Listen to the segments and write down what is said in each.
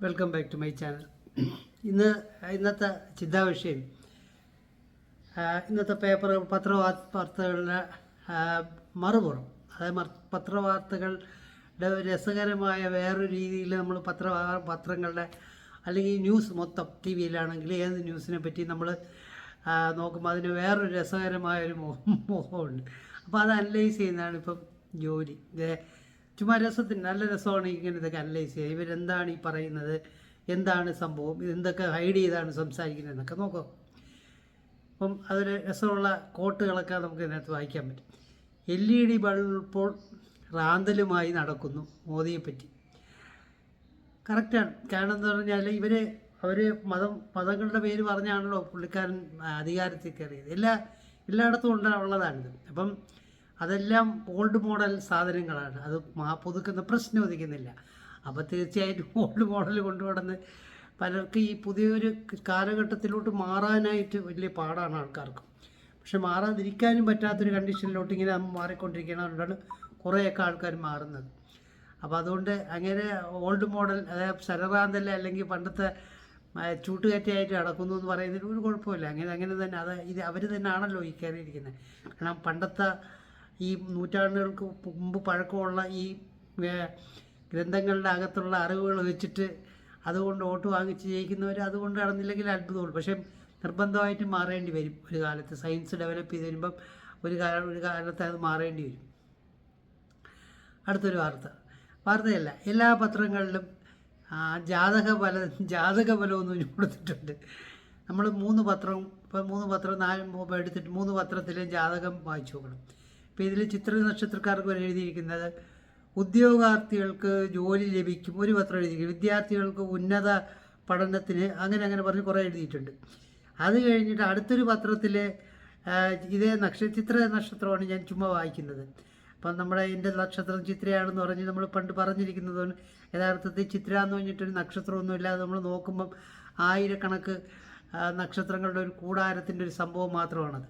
Welcome back to my channel ഇന്ന് ഇന്നത്തെ ചിന്താവിഷയം ഇന്നത്തെ പേപ്പർ പത്രവാർത്തകളുടെ വാർത്തകളുടെ മറുപുറം. അതായത് പത്രവാർത്തകളുടെ രസകരമായ വേറൊരു രീതിയിൽ നമ്മൾ പത്ര പത്രങ്ങളുടെ അല്ലെങ്കിൽ ന്യൂസ് മൊത്തം ടി വിയിലാണെങ്കിൽ ഏത് ന്യൂസിനെ പറ്റി നമ്മൾ നോക്കുമ്പോൾ അതിന് വേറൊരു രസകരമായ ഒരു മുഖം മുഖമുണ്ട് അപ്പോൾ അത് അനലൈസ് ചെയ്യുന്നതാണ് ഇപ്പം ജോലി. ചുമ്മാ രസത്തിന് നല്ല രസമാണ് ഇതൊക്കെ അനലൈസ് ചെയ്യുക. ഇവരെന്താണ് ഈ പറയുന്നത്? എന്താണ് സംഭവം? ഇതെന്തൊക്കെ ഹൈഡ് ചെയ്താണ് സംസാരിക്കുന്നത് എന്നൊക്കെ നോക്കാം അപ്പം അതൊരു രസമുള്ള കോട്ടുകളൊക്കെ നമുക്ക് ഇതിനകത്ത് വായിക്കാൻ പറ്റും. എൽ ഇ ഡി ബൾബ് റാന്തലുമായി നടക്കുന്നു മോദിയെ പറ്റി കറക്റ്റാണ് കാരണം എന്ന് പറഞ്ഞാൽ ഇവർ അവർ മതം മതങ്ങളുടെ പേര് പറഞ്ഞാണല്ലോ പുള്ളിക്കാരൻ അധികാരത്തിൽ കയറിയത്. എല്ലാ എല്ലായിടത്തും ഉണ്ടാവുള്ളതാണിത്. അപ്പം അതെല്ലാം ഓൾഡ് മോഡൽ സാധനങ്ങളാണ്. അത് മാ പുതുക്കുന്ന പ്രശ്നം ഒതുക്കുന്നില്ല. അപ്പോൾ തീർച്ചയായിട്ടും ഓൾഡ് മോഡൽ കൊണ്ടുപോടുന്ന പലർക്കും ഈ പുതിയൊരു കാലഘട്ടത്തിലോട്ട് മാറാനായിട്ട് വലിയ പാടാണ് ആൾക്കാർക്ക്. പക്ഷെ മാറാതിരിക്കാനും പറ്റാത്തൊരു കണ്ടീഷനിലോട്ട് ഇങ്ങനെ മാറിക്കൊണ്ടിരിക്കുന്നതുകൊണ്ടാണ് കുറേയൊക്കെ ആൾക്കാർ മാറുന്നത്. അപ്പോൾ അതുകൊണ്ട് അങ്ങനെ ഓൾഡ് മോഡൽ അതായത് ശരറാന്തല്ല അല്ലെങ്കിൽ പണ്ടത്തെ ചൂട്ടുകയറ്റയായിട്ട് നടക്കുന്നു എന്ന് പറയുന്നതിൽ ഒരു കുഴപ്പമില്ല. അങ്ങനെ അങ്ങനെ തന്നെ. അത് ഇത് അവർ തന്നെയാണല്ലോ ഈ കയറിയിരിക്കുന്നത്. കാരണം പണ്ടത്തെ ഈ നൂറ്റാണ്ടുകൾക്ക് മുമ്പ് പഴക്കമുള്ള ഈ ഗ്രന്ഥങ്ങളുടെ അകത്തുള്ള അറിവുകൾ വെച്ചിട്ട് അതുകൊണ്ട് വോട്ട് വാങ്ങിച്ച് ജയിക്കുന്നവർ അതുകൊണ്ട് നടന്നില്ലെങ്കിൽ അത്ഭുതമുള്ളൂ. പക്ഷേ നിർബന്ധമായിട്ട് മാറേണ്ടി വരും ഒരു കാലത്ത്. സയൻസ് ഡെവലപ്പ് ചെയ്ത് വരുമ്പം ഒരു കാല ഒരു കാലത്ത് അത് മാറേണ്ടി വരും. അടുത്തൊരു വാർത്ത. വാർത്തയല്ല എല്ലാ പത്രങ്ങളിലും ജാതക ഫല ജാതക ഫലമൊന്നും ഇനി കൊടുത്തിട്ടുണ്ട്. നമ്മൾ മൂന്ന് പത്രം ഇപ്പം മൂന്ന് പത്രം നാല് എടുത്തിട്ട് മൂന്ന് പത്രത്തിലും ജാതകം വായിച്ചു നോക്കണം. ഇപ്പം ഇതിൽ ചിത്ര നക്ഷത്രക്കാർക്ക് വരെ എഴുതിയിരിക്കുന്നത് ഉദ്യോഗാർത്ഥികൾക്ക് ജോലി ലഭിക്കും ഒരു പത്രം എഴുതിയിരിക്കും. വിദ്യാർത്ഥികൾക്ക് ഉന്നത പഠനത്തിന് അങ്ങനെ അങ്ങനെ പറഞ്ഞ് കുറേ എഴുതിയിട്ടുണ്ട്. അത് കഴിഞ്ഞിട്ട് അടുത്തൊരു പത്രത്തിൽ ഇതേ നക്ഷ ചിത്ര നക്ഷത്രമാണ് ഞാൻ ചുമ്മാ വായിക്കുന്നത്. അപ്പം നമ്മുടെ എന്റെ നക്ഷത്രം ചിത്രയാണെന്ന് പറഞ്ഞ് നമ്മൾ പണ്ട് പറഞ്ഞിരിക്കുന്നതുകൊണ്ട് യഥാർത്ഥത്തിൽ ചിത്ര എന്ന് പറഞ്ഞിട്ടൊരു നക്ഷത്രമൊന്നുമില്ലാതെ നമ്മൾ നോക്കുമ്പം ആയിരക്കണക്ക് നക്ഷത്രങ്ങളുടെ ഒരു കൂടാരത്തിന്റെ ഒരു സംഭവം മാത്രമാണത്.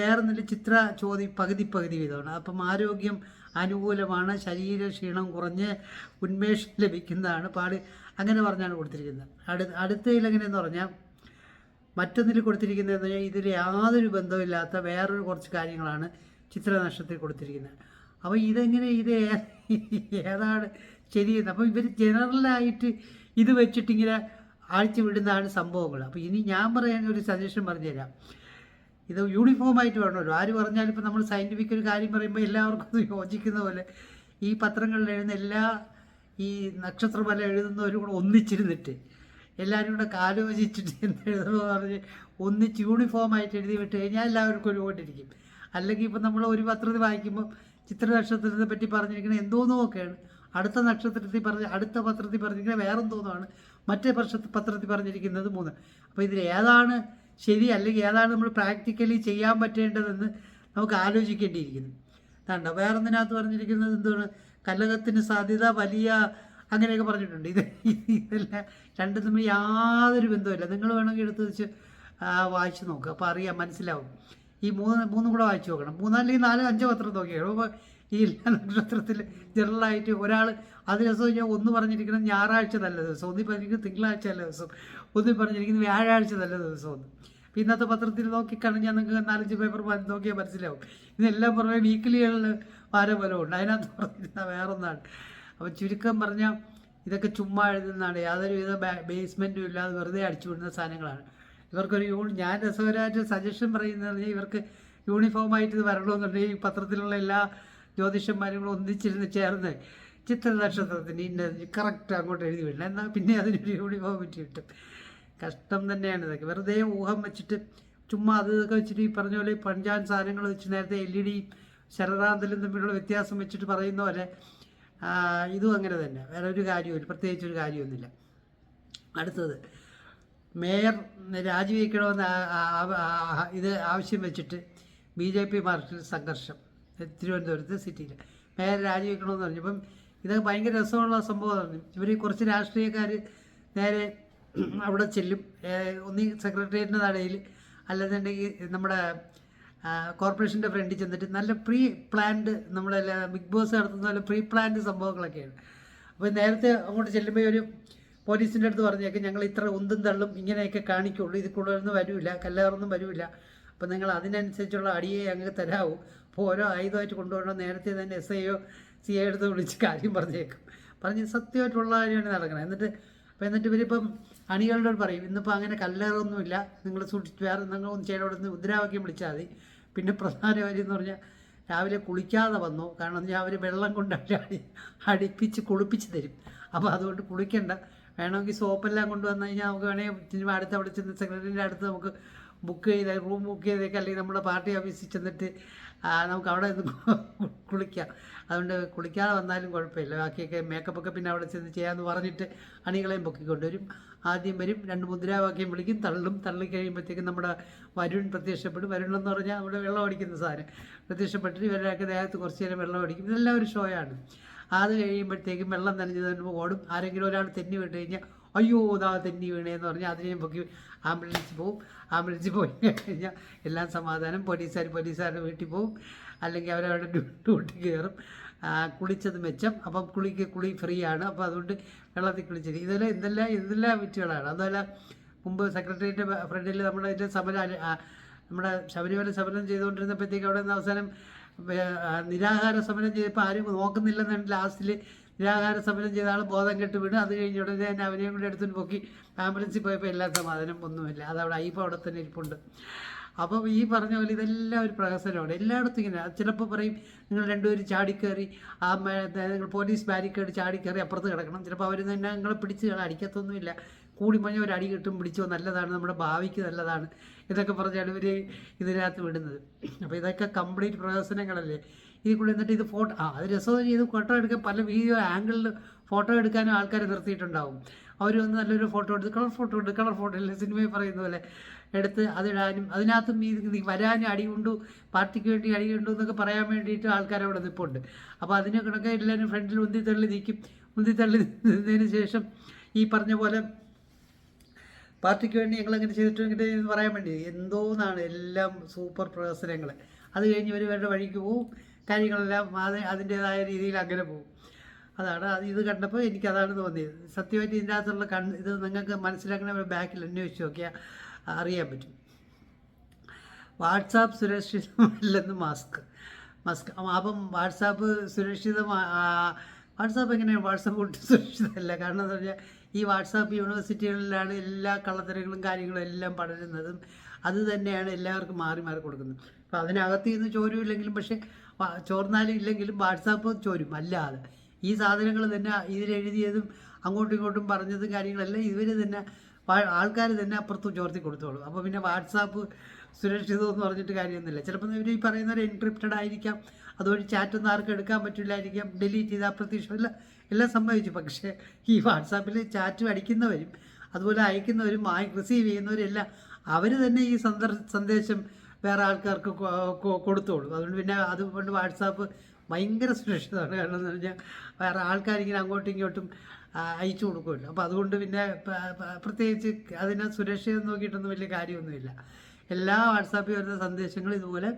വേറെ നല്ല ചിത്ര ചോദ്യ പകുതി പകുതി വീതമാണ് അപ്പം ആരോഗ്യം അനുകൂലമാണ് ശരീര ക്ഷീണം കുറഞ്ഞ് ഉന്മേഷം ലഭിക്കുന്നതാണ് പാട്. അങ്ങനെ പറഞ്ഞാണ് കൊടുത്തിരിക്കുന്നത്. അടു അടുത്തതിൽ എങ്ങനെയെന്ന് പറഞ്ഞാൽ മറ്റൊന്നിൽ കൊടുത്തിരിക്കുന്നതെന്ന് പറഞ്ഞാൽ ഇതിൽ യാതൊരു ബന്ധമില്ലാത്ത വേറൊരു കുറച്ച് കാര്യങ്ങളാണ് ചിത്രനഷ്ടത്തിൽ കൊടുത്തിരിക്കുന്നത്. അപ്പോൾ ഇതെങ്ങനെ ഇത് ഏതാണ് ശരിയെന്ന്? അപ്പോൾ ഇവർ ജനറലായിട്ട് ഇത് വെച്ചിട്ടിങ്ങനെ ആഴ്ച വിടുന്നതാണ് സംഭവങ്ങൾ. അപ്പോൾ ഇനി ഞാൻ പറയാൻ ഒരു സജഷൻ പറഞ്ഞുതരാം. ഇത് യൂണിഫോമായിട്ട് വേണമല്ലോ ആര് പറഞ്ഞാലും ഇപ്പം നമ്മൾ സയന്റിഫിക് ഒരു കാര്യം പറയുമ്പോൾ എല്ലാവർക്കും യോജിക്കുന്ന പോലെ ഈ പത്രങ്ങളിൽ എഴുതുന്ന എല്ലാ ഈ നക്ഷത്രഫലം എഴുതുന്നവരും കൂടെ ഒന്നിച്ചിരുന്നിട്ട് എല്ലാവരും കൂടെ കാലോചിച്ചിട്ട് എന്ത് എഴുതണമെന്ന് പറഞ്ഞ് ഒന്നിച്ച് യൂണിഫോമായിട്ട് എഴുതി വിട്ട് കഴിഞ്ഞാൽ എല്ലാവർക്കും ഒരുപോട്ടിരിക്കും അല്ലെങ്കിൽ ഇപ്പം നമ്മൾ ഒരു പത്രത്തിൽ വായിക്കുമ്പോൾ ചിത്ര നക്ഷത്രത്തെ പറ്റി പറഞ്ഞിരിക്കുന്നത് എന്തോന്നുമൊക്കെയാണ് അടുത്ത നക്ഷത്രത്തിൽ പറഞ്ഞ അടുത്ത പത്രത്തിൽ പറഞ്ഞിരിക്കുന്നത് വേറെന്തോന്നാണ് മറ്റേ പക്ഷ പത്രത്തിൽ പറഞ്ഞിരിക്കുന്നത് മൂന്ന്. അപ്പോൾ ഇതിൽ ഏതാണ് ശരി അല്ലെങ്കിൽ ഏതാണ് നമ്മൾ പ്രാക്ടിക്കലി ചെയ്യാൻ പറ്റേണ്ടതെന്ന് നമുക്ക് ആലോചിക്കേണ്ടിയിരിക്കുന്നു. കണ്ടോ വേറൊന്നിനകത്ത് പറഞ്ഞിരിക്കുന്നത് എന്താണ് കല്ലകത്തിന് സാധ്യത വലിയ അങ്ങനെയൊക്കെ പറഞ്ഞിട്ടുണ്ട്. ഇത് ഇതെല്ലാം രണ്ടും തമ്മിൽ യാതൊരു ബന്ധവുമില്ല. നിങ്ങൾ വേണമെങ്കിൽ എടുത്ത് വെച്ച് വായിച്ചു നോക്കുക അപ്പോൾ അറിയാം മനസ്സിലാവും. ഈ മൂന്ന് മൂന്നും കൂടെ വായിച്ച് നോക്കണം. മൂന്നല്ലെങ്കിൽ നാല് അഞ്ച് പത്രം നോക്കിയാണ് അപ്പോൾ ഈ എല്ലാ നക്ഷത്രത്തിൽ ജനറലായിട്ട് ഒരാൾ അത് രസം ഞാൻ ഒന്ന് പറഞ്ഞിരിക്കുന്നത് ഞായറാഴ്ച നല്ല ദിവസം ഒന്നി പറഞ്ഞിരിക്കുന്നത് തിങ്കളാഴ്ച നല്ല ദിവസം. ഒന്നി പറഞ്ഞിരിക്കുന്നത് വ്യാഴാഴ്ച നല്ല ദിവസമാണ്. അപ്പോൾ ഇന്നത്തെ പത്രത്തിൽ നോക്കിക്കഴിഞ്ഞാൽ നിങ്ങൾക്ക് നാലഞ്ച് പേപ്പർ നോക്കിയാൽ മനസ്സിലാവും. ഇതെല്ലാം പുറമെ വീക്കിലികളിൽ വാരഫലമുണ്ട് അതിനകത്ത് പറഞ്ഞിരുന്ന വേറൊന്നാണ്. അപ്പോൾ ചുരുക്കം പറഞ്ഞാൽ ഇതൊക്കെ ചുമ്മാ എഴുതുന്നതാണ്. യാതൊരുവിധ ബേസ്മെന്റും ഇല്ലാതെ വെറുതെ അടിച്ചു വിടുന്ന സാധനങ്ങളാണ്. ഇവർക്കൊരു യൂൺ ഞാൻ രസകരമായിട്ട് സജഷൻ പറയുന്നത് പറഞ്ഞാൽ ഇവർക്ക് യൂണിഫോമായിട്ട് ഇത് വരണമെന്നുണ്ടെങ്കിൽ ഈ പത്രത്തിലുള്ള എല്ലാ ജ്യോതിഷന്മാരും കൂടെ ഒന്നിച്ചിരുന്ന് ചേർന്ന് ചിത്ര നക്ഷത്രത്തിന് ഇന്ന കറക്റ്റ് അങ്ങോട്ട് എഴുതി വിടണം. എന്നാൽ പിന്നെ അതിനൊരു യൂണിഫോം വെച്ച് കിട്ടും. കഷ്ടം തന്നെയാണ് ഇതൊക്കെ. വെറുതെ ഊഹം വെച്ചിട്ട് ചുമ്മാ അത് ഇതൊക്കെ വെച്ചിട്ട് ഈ പറഞ്ഞ പോലെ പഞ്ചാൻ സാധനങ്ങൾ വെച്ച് നേരത്തെ എൽ ഇ ഡി ശരറാന്തലും തമ്മിലുള്ള വ്യത്യാസം വെച്ചിട്ട് പറയുന്ന പോലെ ഇതും അങ്ങനെ തന്നെ. വേറെ ഒരു കാര്യമില്ല പ്രത്യേകിച്ച് ഒരു കാര്യമൊന്നുമില്ല അടുത്തത് മേയർ രാജിവെക്കണമെന്ന് ഇത് ആവശ്യം വെച്ചിട്ട് ബി ജെ പി മാർക്കിൽ സംഘർഷം. തിരുവനന്തപുരത്ത് സിറ്റിയിൽ മേയർ രാജിവെക്കണമെന്ന് പറഞ്ഞു. ഇപ്പം ഇതൊക്കെ ഭയങ്കര രസമുള്ള സംഭവമാണ്. ഇവർ കുറച്ച് രാഷ്ട്രീയക്കാർ നേരെ അവിടെ ചെല്ലും. ഒന്നി സെക്രട്ടേറിയറ്റിന്റെ നടയിൽ അല്ലെന്നുണ്ടെങ്കിൽ നമ്മുടെ കോർപ്പറേഷന്റെ ഫ്രണ്ടിൽ ചെന്നിട്ട് നല്ല പ്രീ പ്ലാൻഡ് നമ്മളെല്ലാം ബിഗ് ബോസ് നടത്തുന്ന നല്ല പ്രീ പ്ലാൻഡ് സംഭവങ്ങളൊക്കെയാണ്. അപ്പോൾ നേരത്തെ അങ്ങോട്ട് ചെല്ലുമ്പോൾ ഒരു പോലീസിന്റെ അടുത്ത് പറഞ്ഞേക്കും ഞങ്ങൾ ഇത്ര ഉന്തും തള്ളും ഇങ്ങനെയൊക്കെ കാണിക്കുള്ളൂ. ഇത് കൂടുതലൊന്നും വരില്ല കല്ലേറൊന്നും വരില്ല അപ്പം നിങ്ങൾ അതിനനുസരിച്ചുള്ള അടിയെ ഞങ്ങൾക്ക് തരാവും. അപ്പോൾ ഓരോ ആയുധമായിട്ട് കൊണ്ടുപോകണം. നേരത്തെ തന്നെ എസ് ഐയോ സി ഐ എടുത്ത് വിളിച്ച് കാര്യം പറഞ്ഞേക്കും. പറഞ്ഞ് സത്യമായിട്ടുള്ള കാര്യമാണ് നടക്കണം എന്നിട്ട് അപ്പോൾ എന്നിട്ട് ഇവരിപ്പം അണികളോട് പറയും ഇന്നിപ്പോൾ അങ്ങനെ കല്ലേറൊന്നുമില്ല. നിങ്ങൾ സൂക്ഷിച്ച് വേറെ നിങ്ങൾ ഒന്ന് ചെയ്യലോട് നിന്ന് മുദ്രാവാക്യം വിളിച്ചാൽ മതി. പിന്നെ പ്രധാന കാര്യം എന്ന് പറഞ്ഞാൽ രാവിലെ കുളിക്കാതെ വന്നു. കാരണം ഞാൻ അവർ വെള്ളം കൊണ്ട് അടി അടിപ്പിച്ച് കുളിപ്പിച്ച് തരും. അപ്പോൾ അതുകൊണ്ട് കുളിക്കേണ്ട. വേണമെങ്കിൽ സോപ്പെല്ലാം കൊണ്ടുവന്നു കഴിഞ്ഞാൽ നമുക്ക് വേണമെങ്കിൽ അടുത്ത് അവിടെ ചെന്ന് സെക്രട്ടറിന്റെ അടുത്ത് നമുക്ക് ബുക്ക് ചെയ്ത് റൂം ബുക്ക് ചെയ്തേക്ക്. അല്ലെങ്കിൽ നമ്മുടെ പാർട്ടി ഓഫീസിൽ ചെന്നിട്ട് നമുക്ക് അവിടെ നിന്ന് കുളിക്കാം. അതുകൊണ്ട് കുളിക്കാതെ വന്നാലും കുഴപ്പമില്ല. ബാക്കിയൊക്കെ മേക്കപ്പൊക്കെ പിന്നെ അവിടെ ചെന്ന് ചെയ്യാമെന്ന് പറഞ്ഞിട്ട് അണികളെയും പൊക്കിക്കൊണ്ടുവരും. ആദ്യം വരും രണ്ട് മുദ്രാവാക്യം വിളിക്കും തള്ളും തള്ളി കഴിയുമ്പോഴത്തേക്കും നമ്മുടെ വരുൺ പ്രത്യക്ഷപ്പെടും. വരുൺ എന്ന് പറഞ്ഞാൽ നമ്മുടെ വെള്ളം അടിക്കുന്ന സാധനം. പ്രത്യക്ഷപ്പെട്ടിട്ട് ഇവരുടെയൊക്കെ ദേഹത്ത് കുറച്ച് നേരം വെള്ളം അടിക്കും. ഇതെല്ലാം ഒരു ഷോയാണ് അത് കഴിയുമ്പോഴത്തേക്കും വെള്ളം നനഞ്ഞ് തരുമ്പോൾ ഓടും. ആരെങ്കിലും ഒരാൾ തെന്നി വീട്ട് കഴിഞ്ഞാൽ അയ്യോ ഇതാ തെന്നി വീണേന്ന് പറഞ്ഞാൽ അതിനെ പൊക്കി ആംബുലൻസ് പോവും. ആംബുലൻസ് പോയി കഴിഞ്ഞാൽ എല്ലാം സമാധാനം. പോലീസുകാർ പോലീസുകാരുടെ വീട്ടിൽ പോവും. അല്ലെങ്കിൽ അവരവരുടെ ഡ്യൂ- ഡ്യൂട്ടി കയറും. കുളിച്ചത് മെച്ചം. അപ്പം കുളിക്ക് കുളി ഫ്രീ ആണ്. അപ്പോൾ അതുകൊണ്ട് വെള്ളത്തിൽ കുളിച്ചത്. ഇതെല്ലാം എന്തെല്ലാം എന്തെല്ലാം വിറ്റുകളാണ്. അതുപോലെ മുമ്പ് സെക്രട്ടേറിയറ്റ് ഫ്രണ്ടിൽ നമ്മുടെ ഇതിന്റെ സമരം നമ്മുടെ ശബരിമല സമരം ചെയ്തുകൊണ്ടിരുന്നപ്പോഴത്തേക്ക് അവിടെ നിന്ന് അവസാനം നിരാഹാര സമരം ചെയ്തപ്പോൾ ആരും നോക്കുന്നില്ലെന്നാണ് ലാസ്റ്റിൽ നിരാഹാര സമരം ചെയ്ത ആൾ ബോധം കെട്ട് വീണ്. അത് കഴിഞ്ഞ ഉടനെ തന്നെ അവനെയും കൂടി എടുത്തുകൊണ്ട് പോക്കി ആംബുലൻസിൽ പോയപ്പോൾ എല്ലാ സമാധാനം ഒന്നുമില്ല. അത് അവിടെ ഐപ്പം അവിടെ തന്നെ ഇരിപ്പുണ്ട്. അപ്പം ഈ പറഞ്ഞ പോലെ ഇതെല്ലാം ഒരു പ്രഹസനമാണ്. എല്ലായിടത്തും ഇങ്ങനെ. ചിലപ്പോൾ പറയും നിങ്ങൾ രണ്ടുപേരും ചാടിക്കയറി ആ നിങ്ങൾ പോലീസ് ബാരിക്കേഡ് ചാടിക്കയറി അപ്പുറത്ത് കിടക്കണം. ചിലപ്പോൾ അവർ തന്നെ നിങ്ങളെ പിടിച്ച് അടിക്കത്തൊന്നുമില്ല. കൂടി മഞ്ഞ ഒരു അടി കിട്ടും പിടിച്ചോ നല്ലതാണ്. നമ്മുടെ ഭാവിക്ക് നല്ലതാണ്. ഇതൊക്കെ പറഞ്ഞാണ് ഇവർ ഇതിനകത്ത് വിടുന്നത്. അപ്പോൾ ഇതൊക്കെ കംപ്ലീറ്റ് പ്രഹസനങ്ങളല്ലേ? ഇതിൽ കൂടെ എന്നിട്ട് ഇത് ഫോട്ടോ ആ അത് രസം ചെയ്ത് ഫോട്ടോ എടുക്കാൻ പല വീഡിയോ ആംഗിളിൽ ഫോട്ടോ എടുക്കാനും ആൾക്കാർ നിർത്തിയിട്ടുണ്ടാവും. അവർ വന്ന് നല്ലൊരു ഫോട്ടോ എടുത്ത് കളർ ഫോട്ടോ എടുത്ത് കളർ ഫോട്ടോ അല്ലേ? സിനിമയിൽ പറയുന്ന പോലെ. എടുത്ത് അതിടാനും അതിനകത്തും ഈ വരാനും അടി കൊണ്ടു പാർട്ടിക്ക് വേണ്ടി അടി കൊണ്ടു എന്നൊക്കെ പറയാൻ വേണ്ടിയിട്ട് ആൾക്കാർ അവിടെ നിൽപ്പുണ്ട് അപ്പോൾ അതിനെ കണക്കെ എല്ലാവരും ഫ്രണ്ടിൽ ഉന്തി തള്ളി നിൽക്കും ഉന്തി തള്ളി നിന്നതിന് ശേഷം ഈ പറഞ്ഞ പോലെ പാർട്ടിക്ക് വേണ്ടി ഞങ്ങൾ അങ്ങനെ ചെയ്തിട്ടുണ്ട് എന്ന് പറയാൻ വേണ്ടി എന്തോന്നാണ് എല്ലാം സൂപ്പർ പ്രഹസനങ്ങൾ അത് കഴിഞ്ഞ് ഇവർ ഇവരുടെ വഴിക്ക് പോവും. കാര്യങ്ങളെല്ലാം അത് അതിന്റേതായ രീതിയിൽ അങ്ങനെ പോകും അതാണ് അത് ഇത് കണ്ടപ്പോൾ എനിക്കതാണ് തോന്നിയത്. സത്യമായിട്ട് ഇതിന്റെ അകത്തുള്ള കൺ ഇത് നിങ്ങൾക്ക് മനസ്സിലാക്കണ ബാക്കിൽ അന്വേഷിച്ച് നോക്കിയാൽ അറിയാൻ പറ്റും. വാട്സാപ്പ് സുരക്ഷിതമല്ലെന്ന് മാസ്ക്. മാസ്ക്. അപ്പം വാട്സാപ്പ് സുരക്ഷിതമാ വാട്സാപ്പ് എങ്ങനെയാണ് വാട്സാപ്പ് ഒട്ടും സുരക്ഷിതമല്ല? കാരണം എന്താ പറഞ്ഞാൽ ഈ വാട്സാപ്പ് യൂണിവേഴ്സിറ്റികളിലാണ് എല്ലാ കള്ളത്തരങ്ങളും കാര്യങ്ങളും എല്ലാം പടരുന്നതും അത് തന്നെയാണ് എല്ലാവർക്കും മാറി മാറി കൊടുക്കുന്നത്. അപ്പോൾ അതിനകത്ത് നിന്ന് ചോരുമില്ലെങ്കിലും പക്ഷേ ചോർന്നാലും ഇല്ലെങ്കിലും വാട്സാപ്പ് ചോരും. അല്ലാതെ ഈ സാധനങ്ങൾ തന്നെ ഇതിലെഴുതിയതും അങ്ങോട്ടും ഇങ്ങോട്ടും പറഞ്ഞതും കാര്യങ്ങളെല്ലാം ഇവർ തന്നെ ആൾക്കാർ തന്നെ അപ്പുറത്ത് ചോർത്തി കൊടുത്തോളും. അപ്പോൾ പിന്നെ വാട്സാപ്പ് സുരക്ഷിതം എന്ന് പറഞ്ഞിട്ട് കാര്യമൊന്നുമില്ല. ചിലപ്പോൾ ഇവർ ഈ പറയുന്നവർ എൻക്രിപ്റ്റഡ് ആയിരിക്കാം. അതുവഴി ചാറ്റൊന്നും ആർക്കും എടുക്കാൻ പറ്റില്ലായിരിക്കാം. ഡിലീറ്റ് ചെയ്ത് അപ്രത്യക്ഷം എല്ലാം എല്ലാം സംഭവിച്ചു. പക്ഷേ ഈ വാട്സാപ്പിൽ ചാറ്റ് അടിക്കുന്നവരും അതുപോലെ അയക്കുന്നവരും റിസീവ് ചെയ്യുന്നവരെല്ലാം അവർ തന്നെ ഈ സന്ദർ സന്ദേശം വേറെ ആൾക്കാർക്ക് കൊടുത്തോളും. അതുകൊണ്ട് പിന്നെ അതുകൊണ്ട് വാട്സാപ്പ് ഭയങ്കര സുരക്ഷിതമാണ്. കാരണം എന്ന് പറഞ്ഞാൽ വേറെ ആൾക്കാരിങ്ങനെ അങ്ങോട്ടും ഇങ്ങോട്ടും അയച്ചു കൊടുക്കുമല്ലോ. അപ്പോൾ അതുകൊണ്ട് പിന്നെ പ്രത്യേകിച്ച് അതിനെ സുരക്ഷയെന്ന് നോക്കിയിട്ടൊന്നും വലിയ കാര്യമൊന്നുമില്ല. എല്ലാ വാട്സാപ്പിൽ വരുന്ന സന്ദേശങ്ങളും ഇതുപോലെ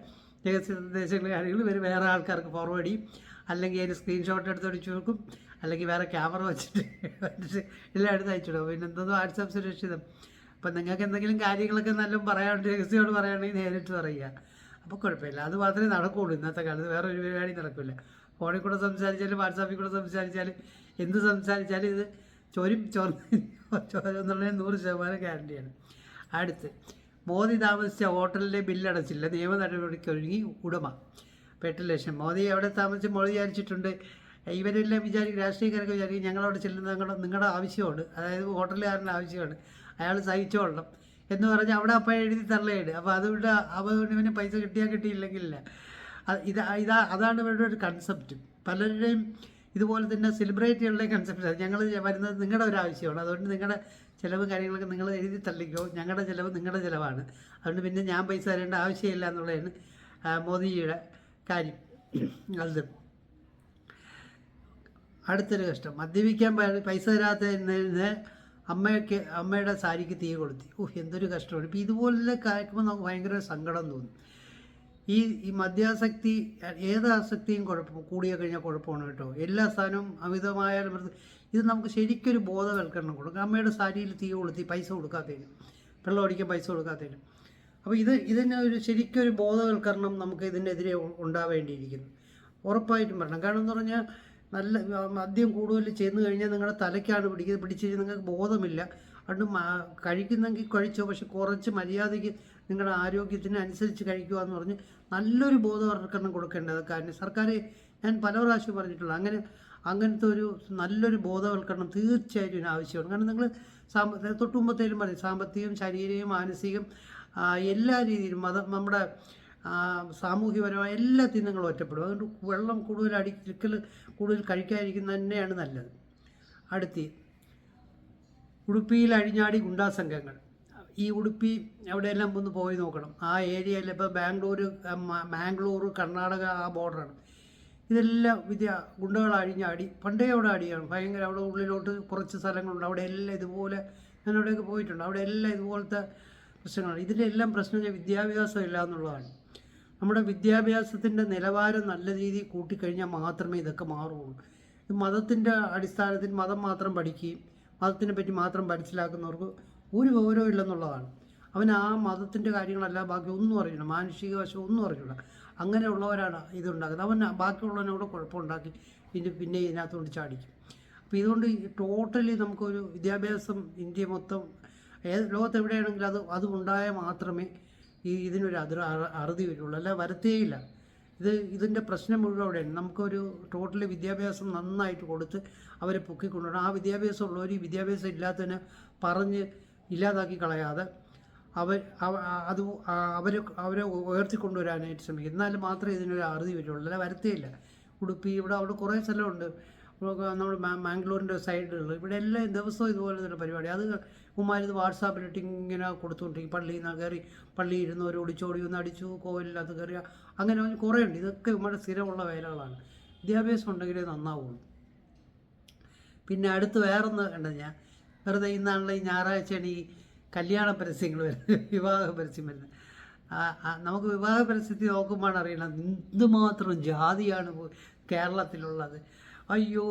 രഹസ്യ സന്ദേശങ്ങൾ കാര്യങ്ങൾ ഇവർ വേറെ ആൾക്കാർക്ക് ഫോർവേഡ് ചെയ്യും. അല്ലെങ്കിൽ അതിന് സ്ക്രീൻഷോട്ട് എടുത്ത് അടിച്ചു കൊടുക്കും അല്ലെങ്കിൽ വേറെ ക്യാമറ വെച്ചിട്ട് വെച്ചിട്ട് എല്ലാം എടുത്ത് അയച്ചു കൊടുക്കും പിന്നെ എന്തോ വാട്സാപ്പ് സുരക്ഷിതം. അപ്പം നിങ്ങൾക്ക് എന്തെങ്കിലും കാര്യങ്ങളൊക്കെ നല്ലോണം പറയാണ്ട് രഹസ്യയോട് പറയുകയാണെങ്കിൽ നേരിട്ട് പറയുക. അപ്പോൾ കുഴപ്പമില്ല. അത് മാത്രമേ നടക്കുകയുള്ളൂ ഇന്നത്തെ കാലത്ത്. വേറെ ഒരു പരിപാടി നടക്കില്ല. ഫോണിൽ കൂടെ സംസാരിച്ചാലും വാട്സാപ്പിൽ കൂടെ സംസാരിച്ചാലും എന്ത് സംസാരിച്ചാലും ഇത് ചോരും ചോർന്ന് ചോരെന്നുള്ളത് നൂറ് ശതമാനം ഗ്യാരണ്ടിയാണ് അടുത്ത് മോദി താമസിച്ച ഹോട്ടലിലെ ബില്ലടച്ചില്ല നിയമ നടപടിക്കൊരുങ്ങി ഉടമ. അപ്പോൾ എട്ട് ലക്ഷം. മോദി എവിടെ താമസിച്ച് മോദി വിചാരിച്ചിട്ടുണ്ട്? ഇവരെല്ലാം വിചാരിക്കും രാഷ്ട്രീയക്കാരൊക്കെ വിചാരിക്കും ഞങ്ങളവിടെ ചെല്ലുന്ന നിങ്ങളുടെ നിങ്ങളുടെ ആവശ്യമാണ്. അതായത് ഹോട്ടലുകാരന്റെ ആവശ്യമാണ്. അയാൾ സഹിച്ചോളണം എന്ന് പറഞ്ഞാൽ അവിടെ അപ്പം എഴുതി തള്ളയിട്. അപ്പോൾ അതുകൊണ്ട് അവന് പൈസ കിട്ടിയാൽ കിട്ടിയില്ലെങ്കിലില്ല. ഇതാ ഇതാ അതാണ് ഇവരുടെ ഒരു കൺസെപ്റ്റ് പലരുടെയും ഇതുപോലെ തന്നെ സെലിബ്രേറ്റ് ചെയ്യാനുള്ള കൺസെപ്റ്റ് ഞങ്ങൾ വരുന്നത് നിങ്ങളുടെ ഒരു ആവശ്യമാണ്. അതുകൊണ്ട് നിങ്ങളുടെ ചിലവ് കാര്യങ്ങളൊക്കെ നിങ്ങൾ എഴുതി തള്ളിക്കോ. ഞങ്ങളുടെ ചിലവ് നിങ്ങളുടെ ചിലവാണ്. അതുകൊണ്ട് പിന്നെ ഞാൻ പൈസ തരേണ്ട ആവശ്യമില്ല എന്നുള്ളതാണ് മോദിജിയുടെ കാര്യം. അത്. അടുത്തൊരു കഷ്ടം. മദ്യപിക്കാൻ പൈസ തരാത്തതിന് അമ്മയ്ക്ക് അമ്മയുടെ സാരിക്ക് തീ കൊളുത്തി. ഓഹ് എന്തൊരു കഷ്ടമാണ്. ഇപ്പം ഇതുപോലെ കേൾക്കുമ്പോൾ നമുക്ക് ഭയങ്കര സങ്കടം തോന്നും. ഈ ഈ മദ്യാസക്തി ഏത് ആസക്തിയും കുഴപ്പം കൂടിയ കഴിഞ്ഞാൽ കുഴപ്പമാണ് കേട്ടോ. എല്ലാ സാധനവും അമിതമായ ഇത് നമുക്ക് ശരിക്കൊരു ബോധവൽക്കരണം കൊടുക്കും. അമ്മയുടെ സാരിയിൽ തീ കൊളുത്തി പൈസ കൊടുക്കാത്തതിന് വെള്ളം അടിക്കാൻ പൈസ കൊടുക്കാത്തതിന്. അപ്പോൾ ഇത് ഇതിന് ഒരു ശരിക്കൊരു ബോധവൽക്കരണം നമുക്ക് ഇതിനെതിരെ ഉണ്ടാവേണ്ടിയിരിക്കുന്നു. ഉറപ്പായിട്ടും വരണം. കാരണം എന്ന് പറഞ്ഞാൽ നല്ല മദ്യം കൂടുതൽ ചെന്ന് കഴിഞ്ഞാൽ നിങ്ങളുടെ തലയ്ക്കാണ് പിടിക്കുന്നത് പിടിച്ച് നിങ്ങൾക്ക് ബോധമില്ല. അതുകൊണ്ട് കഴിക്കുന്നെങ്കിൽ കഴിച്ചോ പക്ഷെ കുറച്ച് മര്യാദയ്ക്ക് നിങ്ങളുടെ ആരോഗ്യത്തിന് അനുസരിച്ച് കഴിക്കുക എന്ന് പറഞ്ഞ് നല്ലൊരു ബോധവൽക്കരണം കൊടുക്കേണ്ടത് കാരണം സർക്കാർ ഞാൻ പല പ്രാവശ്യം പറഞ്ഞിട്ടുള്ള അങ്ങനെ അങ്ങനത്തെ ഒരു നല്ലൊരു ബോധവൽക്കരണം തീർച്ചയായിട്ടും ആവശ്യമാണ്. കാരണം നിങ്ങൾ സാമ്പത്തിക തൊട്ടുമ്പത്തേലും പറയും സാമ്പത്തികം ശാരീരികം മാനസികം എല്ലാ രീതിയിലും മതം നമ്മുടെ സാമൂഹ്യപരമായ എല്ലാത്തിനും നിങ്ങൾ ഒറ്റപ്പെടും. അതുകൊണ്ട് വെള്ളം കൂടുതൽ അടിക്കൽ കൂടുതൽ കഴിക്കാതിരിക്കുന്നത് തന്നെയാണ് നല്ലത്. അടുത്തി ഉടുപ്പിയിൽ അഴിഞ്ഞാടി ഗുണ്ടാ സംഘങ്ങൾ. ഈ ഉടുപ്പി അവിടെയെല്ലാം ഒന്ന് പോയി നോക്കണം. ആ ഏരിയയിൽ ഇപ്പോൾ ബാംഗ്ലൂർ മാംഗ്ലൂർ കർണാടക ആ ബോർഡറാണ് ഇതെല്ലാം വിദ്യ ഗുണ്ടകൾ അഴിഞ്ഞാടി പണ്ടേ അവിടെ അടിയാണ്. ഭയങ്കര അവിടെ ഉള്ളിലോട്ട് കുറച്ച് സ്ഥലങ്ങളുണ്ട്. അവിടെ എല്ലാം ഇതുപോലെ ഞാൻ അവിടെയൊക്കെ പോയിട്ടുണ്ട്. അവിടെ എല്ലാം ഇതുപോലത്തെ പ്രശ്നങ്ങളാണ്. ഇതിന്റെ എല്ലാം പ്രശ്നം വിദ്യാഭ്യാസം ഇല്ല എന്നുള്ളതാണ്. നമ്മുടെ വിദ്യാഭ്യാസത്തിന്റെ നിലവാരം നല്ല രീതിയിൽ കൂട്ടിക്കഴിഞ്ഞാൽ മാത്രമേ ഇതൊക്കെ മാറുകയുള്ളൂ. മതത്തിന്റെ അടിസ്ഥാനത്തിൽ മതം മാത്രം പഠിക്കുകയും മതത്തിനെ പറ്റി മാത്രം മനസ്സിലാക്കുന്നവർക്ക് ഒരു ഗൗരവം ഇല്ലെന്നുള്ളതാണ്. അവൻ ആ മതത്തിന്റെ കാര്യങ്ങളല്ല ബാക്കി ഒന്നും അറിയില്ല മാനുഷിക വശം ഒന്നും അറിയില്ല അങ്ങനെയുള്ളവരാണ് ഇതുണ്ടാക്കുന്നത്. അവൻ ബാക്കിയുള്ളവനോട് കുഴപ്പമുണ്ടാക്കി പിന്നെ പിന്നെ ഇതിനകത്തോട്ട് ചാടിക്കും. അപ്പോൾ ഇതുകൊണ്ട് ടോട്ടലി നമുക്കൊരു വിദ്യാഭ്യാസം ഇന്ത്യ മൊത്തം ഏത് ലോകത്ത് എവിടെയാണെങ്കിലും അത് അത് മാത്രമേ ഈ ഇതിനൊരു അതിർ അറുതി വരുള്ളൂ. അല്ല വരത്തേയില്ല. ഇത് ഇതിന്റെ പ്രശ്നം മുഴുവൻ അവിടെയാണ്. നമുക്കൊരു ടോട്ടലി വിദ്യാഭ്യാസം നന്നായിട്ട് കൊടുത്ത് അവരെ പൊക്കിക്കൊണ്ടുവരണം. ആ വിദ്യാഭ്യാസം ഉള്ളവർ ഈ വിദ്യാഭ്യാസം ഇല്ലാത്തതിനെ പറഞ്ഞ് ഇല്ലാതാക്കി കളയാതെ അവർ അവ- അത് അവർ അവരെ ഉയർത്തിക്കൊണ്ടുവരാനായിട്ട് ശ്രമിക്കും. എന്നാൽ മാത്രമേ ഇതിനൊരു അറുതി വരുള്ളൂ. അല്ല വരത്തേയില്ല. ഉടുപ്പി ഇവിടെ അവിടെ കുറേ സ്ഥലമുണ്ട്. നമ്മുടെ മാംഗ്ലൂരിന്റെ സൈഡുകൾ. ഇവിടെ എല്ലാം ദിവസവും ഇതുപോലെ തന്നെ പരിപാടി. അത് ഉമ്മാരിത് വാട്സാപ്പിലിട്ട് ഇങ്ങനെ കൊടുത്തുകൊണ്ടിരിക്കും. പള്ളിയിൽ നിന്ന് കയറി പള്ളിയിൽ ഇരുന്ന് ഒരു ഒടിച്ചോടി ഒന്ന് അടിച്ചു കോവിലത്ത് കയറി. അങ്ങനെ കുറേ ഉണ്ട്. ഇതൊക്കെ ഉമ്മയുടെ സ്ഥിരമുള്ള വേലകളാണ്. വിദ്യാഭ്യാസം ഉണ്ടെങ്കിലേ നന്നാവുള്ളൂ. പിന്നെ അടുത്ത് വേറൊന്ന് കണ്ടത് ഞാൻ വെറുതെ ഇന്നാണല്ലോ ഈ ഞായറാഴ്ചയാണ് ഈ കല്യാണ പരസ്യങ്ങൾ വരുന്നത് വിവാഹ പരസ്യം വരുന്നത്. നമുക്ക് വിവാഹ പരസ്യത്തിൽ നോക്കുമ്പോഴാണ് അറിയണം എന്തുമാത്രം ജാതിയാണ് കേരളത്തിലുള്ളത്. അയ്യോ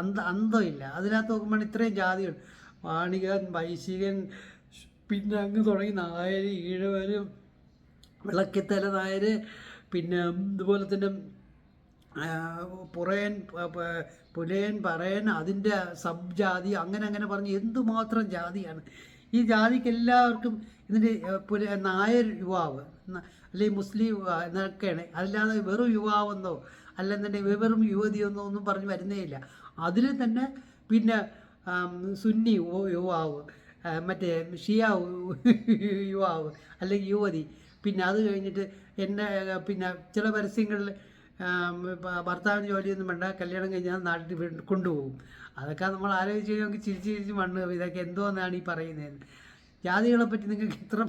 അന്ത അന്തമില്ല. അതിനകത്ത് നോക്കുമ്പോൾ ഇത്രയും ജാതിയുണ്ട് വാണികൻ വൈശികൻ പിന്നെ അങ്ങ് തുടങ്ങി നായർ ഈഴവർ വിളക്കിത്തല നായർ പിന്നെ ഇതുപോലെ തന്നെ പുറയൻ പുലയൻ പറയൻ അതിന്റെ സബ് ജാതി അങ്ങനെ അങ്ങനെ പറഞ്ഞ് എന്തുമാത്രം ജാതിയാണ്. ഈ ജാതിക്ക് എല്ലാവർക്കും ഇതിന്റെ പുല നായർ യുവാവ് അല്ലെങ്കിൽ മുസ്ലിം എന്നൊക്കെയാണ്. അല്ലാതെ വെറും യുവാവെന്നോ അല്ലെന്നുണ്ടെങ്കിൽ വെറും യുവതിയെന്നോ ഒന്നും പറഞ്ഞ് വരുന്നേയില്ല അതിൽ തന്നെ പിന്നെ സുന്നി യുവാവ് മറ്റേ ഷിയ യുവാവ് അല്ലെങ്കിൽ യുവതി. പിന്നെ അത് കഴിഞ്ഞിട്ട് എന്നെ പിന്നെ ചില പരസ്യങ്ങളിൽ ഭർത്താവിന് ജോലിയൊന്നും വേണ്ട കല്യാണം കഴിഞ്ഞാൽ നാട്ടിൽ കൊണ്ടുപോകും. അതൊക്കെ നമ്മൾ ആലോചിച്ച് കഴിഞ്ഞാൽ ചിരിച്ച് ചിരിച്ച് മണ്ണ്. ഇതൊക്കെ എന്തോന്നാണ് ഈ പറയുന്നത്. ജാതികളെ പറ്റി നിങ്ങൾക്ക് എത്ര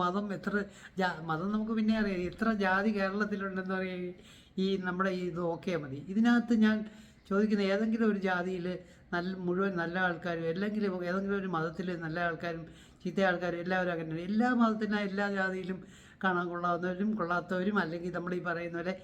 മതം എത്ര മതം നമുക്ക് പിന്നെ അറിയാം. എത്ര ജാതി കേരളത്തിലുണ്ടെന്ന് പറയാൻ ഈ നമ്മുടെ ഈ ഇത് നോക്കിയാൽ മതി. ഇതിനകത്ത് ഞാൻ ചോദിക്കുന്ന ഏതെങ്കിലും ഒരു ജാതിയിൽ നല്ല മുഴുവൻ നല്ല ആൾക്കാരും അല്ലെങ്കിൽ ഏതെങ്കിലും ഒരു മതത്തിൽ നല്ല ആൾക്കാരും ചീത്ത ആൾക്കാരും എല്ലാവരും അങ്ങനെ എല്ലാ മതത്തിനും എല്ലാ ജാതിയിലും കാണാൻ കൊള്ളാവുന്നവരും കൊള്ളാത്തവരും അല്ലെങ്കിൽ നമ്മൾ ഈ പറയുന്ന പോലെ